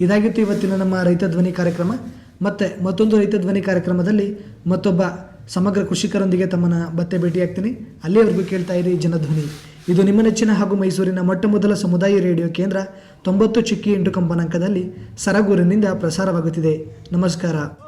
ಇದಾಗಿತ್ತು ಇವತ್ತಿನ ನಮ್ಮ ರೈತ ಧ್ವನಿ ಕಾರ್ಯಕ್ರಮ. ಮತ್ತೆ ಮತ್ತೊಂದು ರೈತ ಧ್ವನಿ ಕಾರ್ಯಕ್ರಮದಲ್ಲಿ ಮತ್ತೊಬ್ಬ ಸಮಗ್ರ ಕೃಷಿಕರೊಂದಿಗೆ ತಮ್ಮನ್ನ ಮತ್ತೆ ಭೇಟಿಯಾಗ್ತೀನಿ. ಅಲ್ಲಿಯವರೆಗೂ ಕೇಳ್ತಾ ಇರಿ ಜನಧ್ವನಿ. ಇದು ನಿಮ್ಮ ನೆಚ್ಚಿನ ಹಾಗೂ ಮೈಸೂರಿನ ಮೊಟ್ಟ ಮೊದಲ ಸಮುದಾಯ ರೇಡಿಯೋ ಕೇಂದ್ರ ತೊಂಬತ್ತು ಚಿಕ್ಕಿ ಎಂಟು ಕಂಪನಾಂಕದಲ್ಲಿ ಸರಗೂರಿನಿಂದ ಪ್ರಸಾರವಾಗುತ್ತಿದೆ. ನಮಸ್ಕಾರ.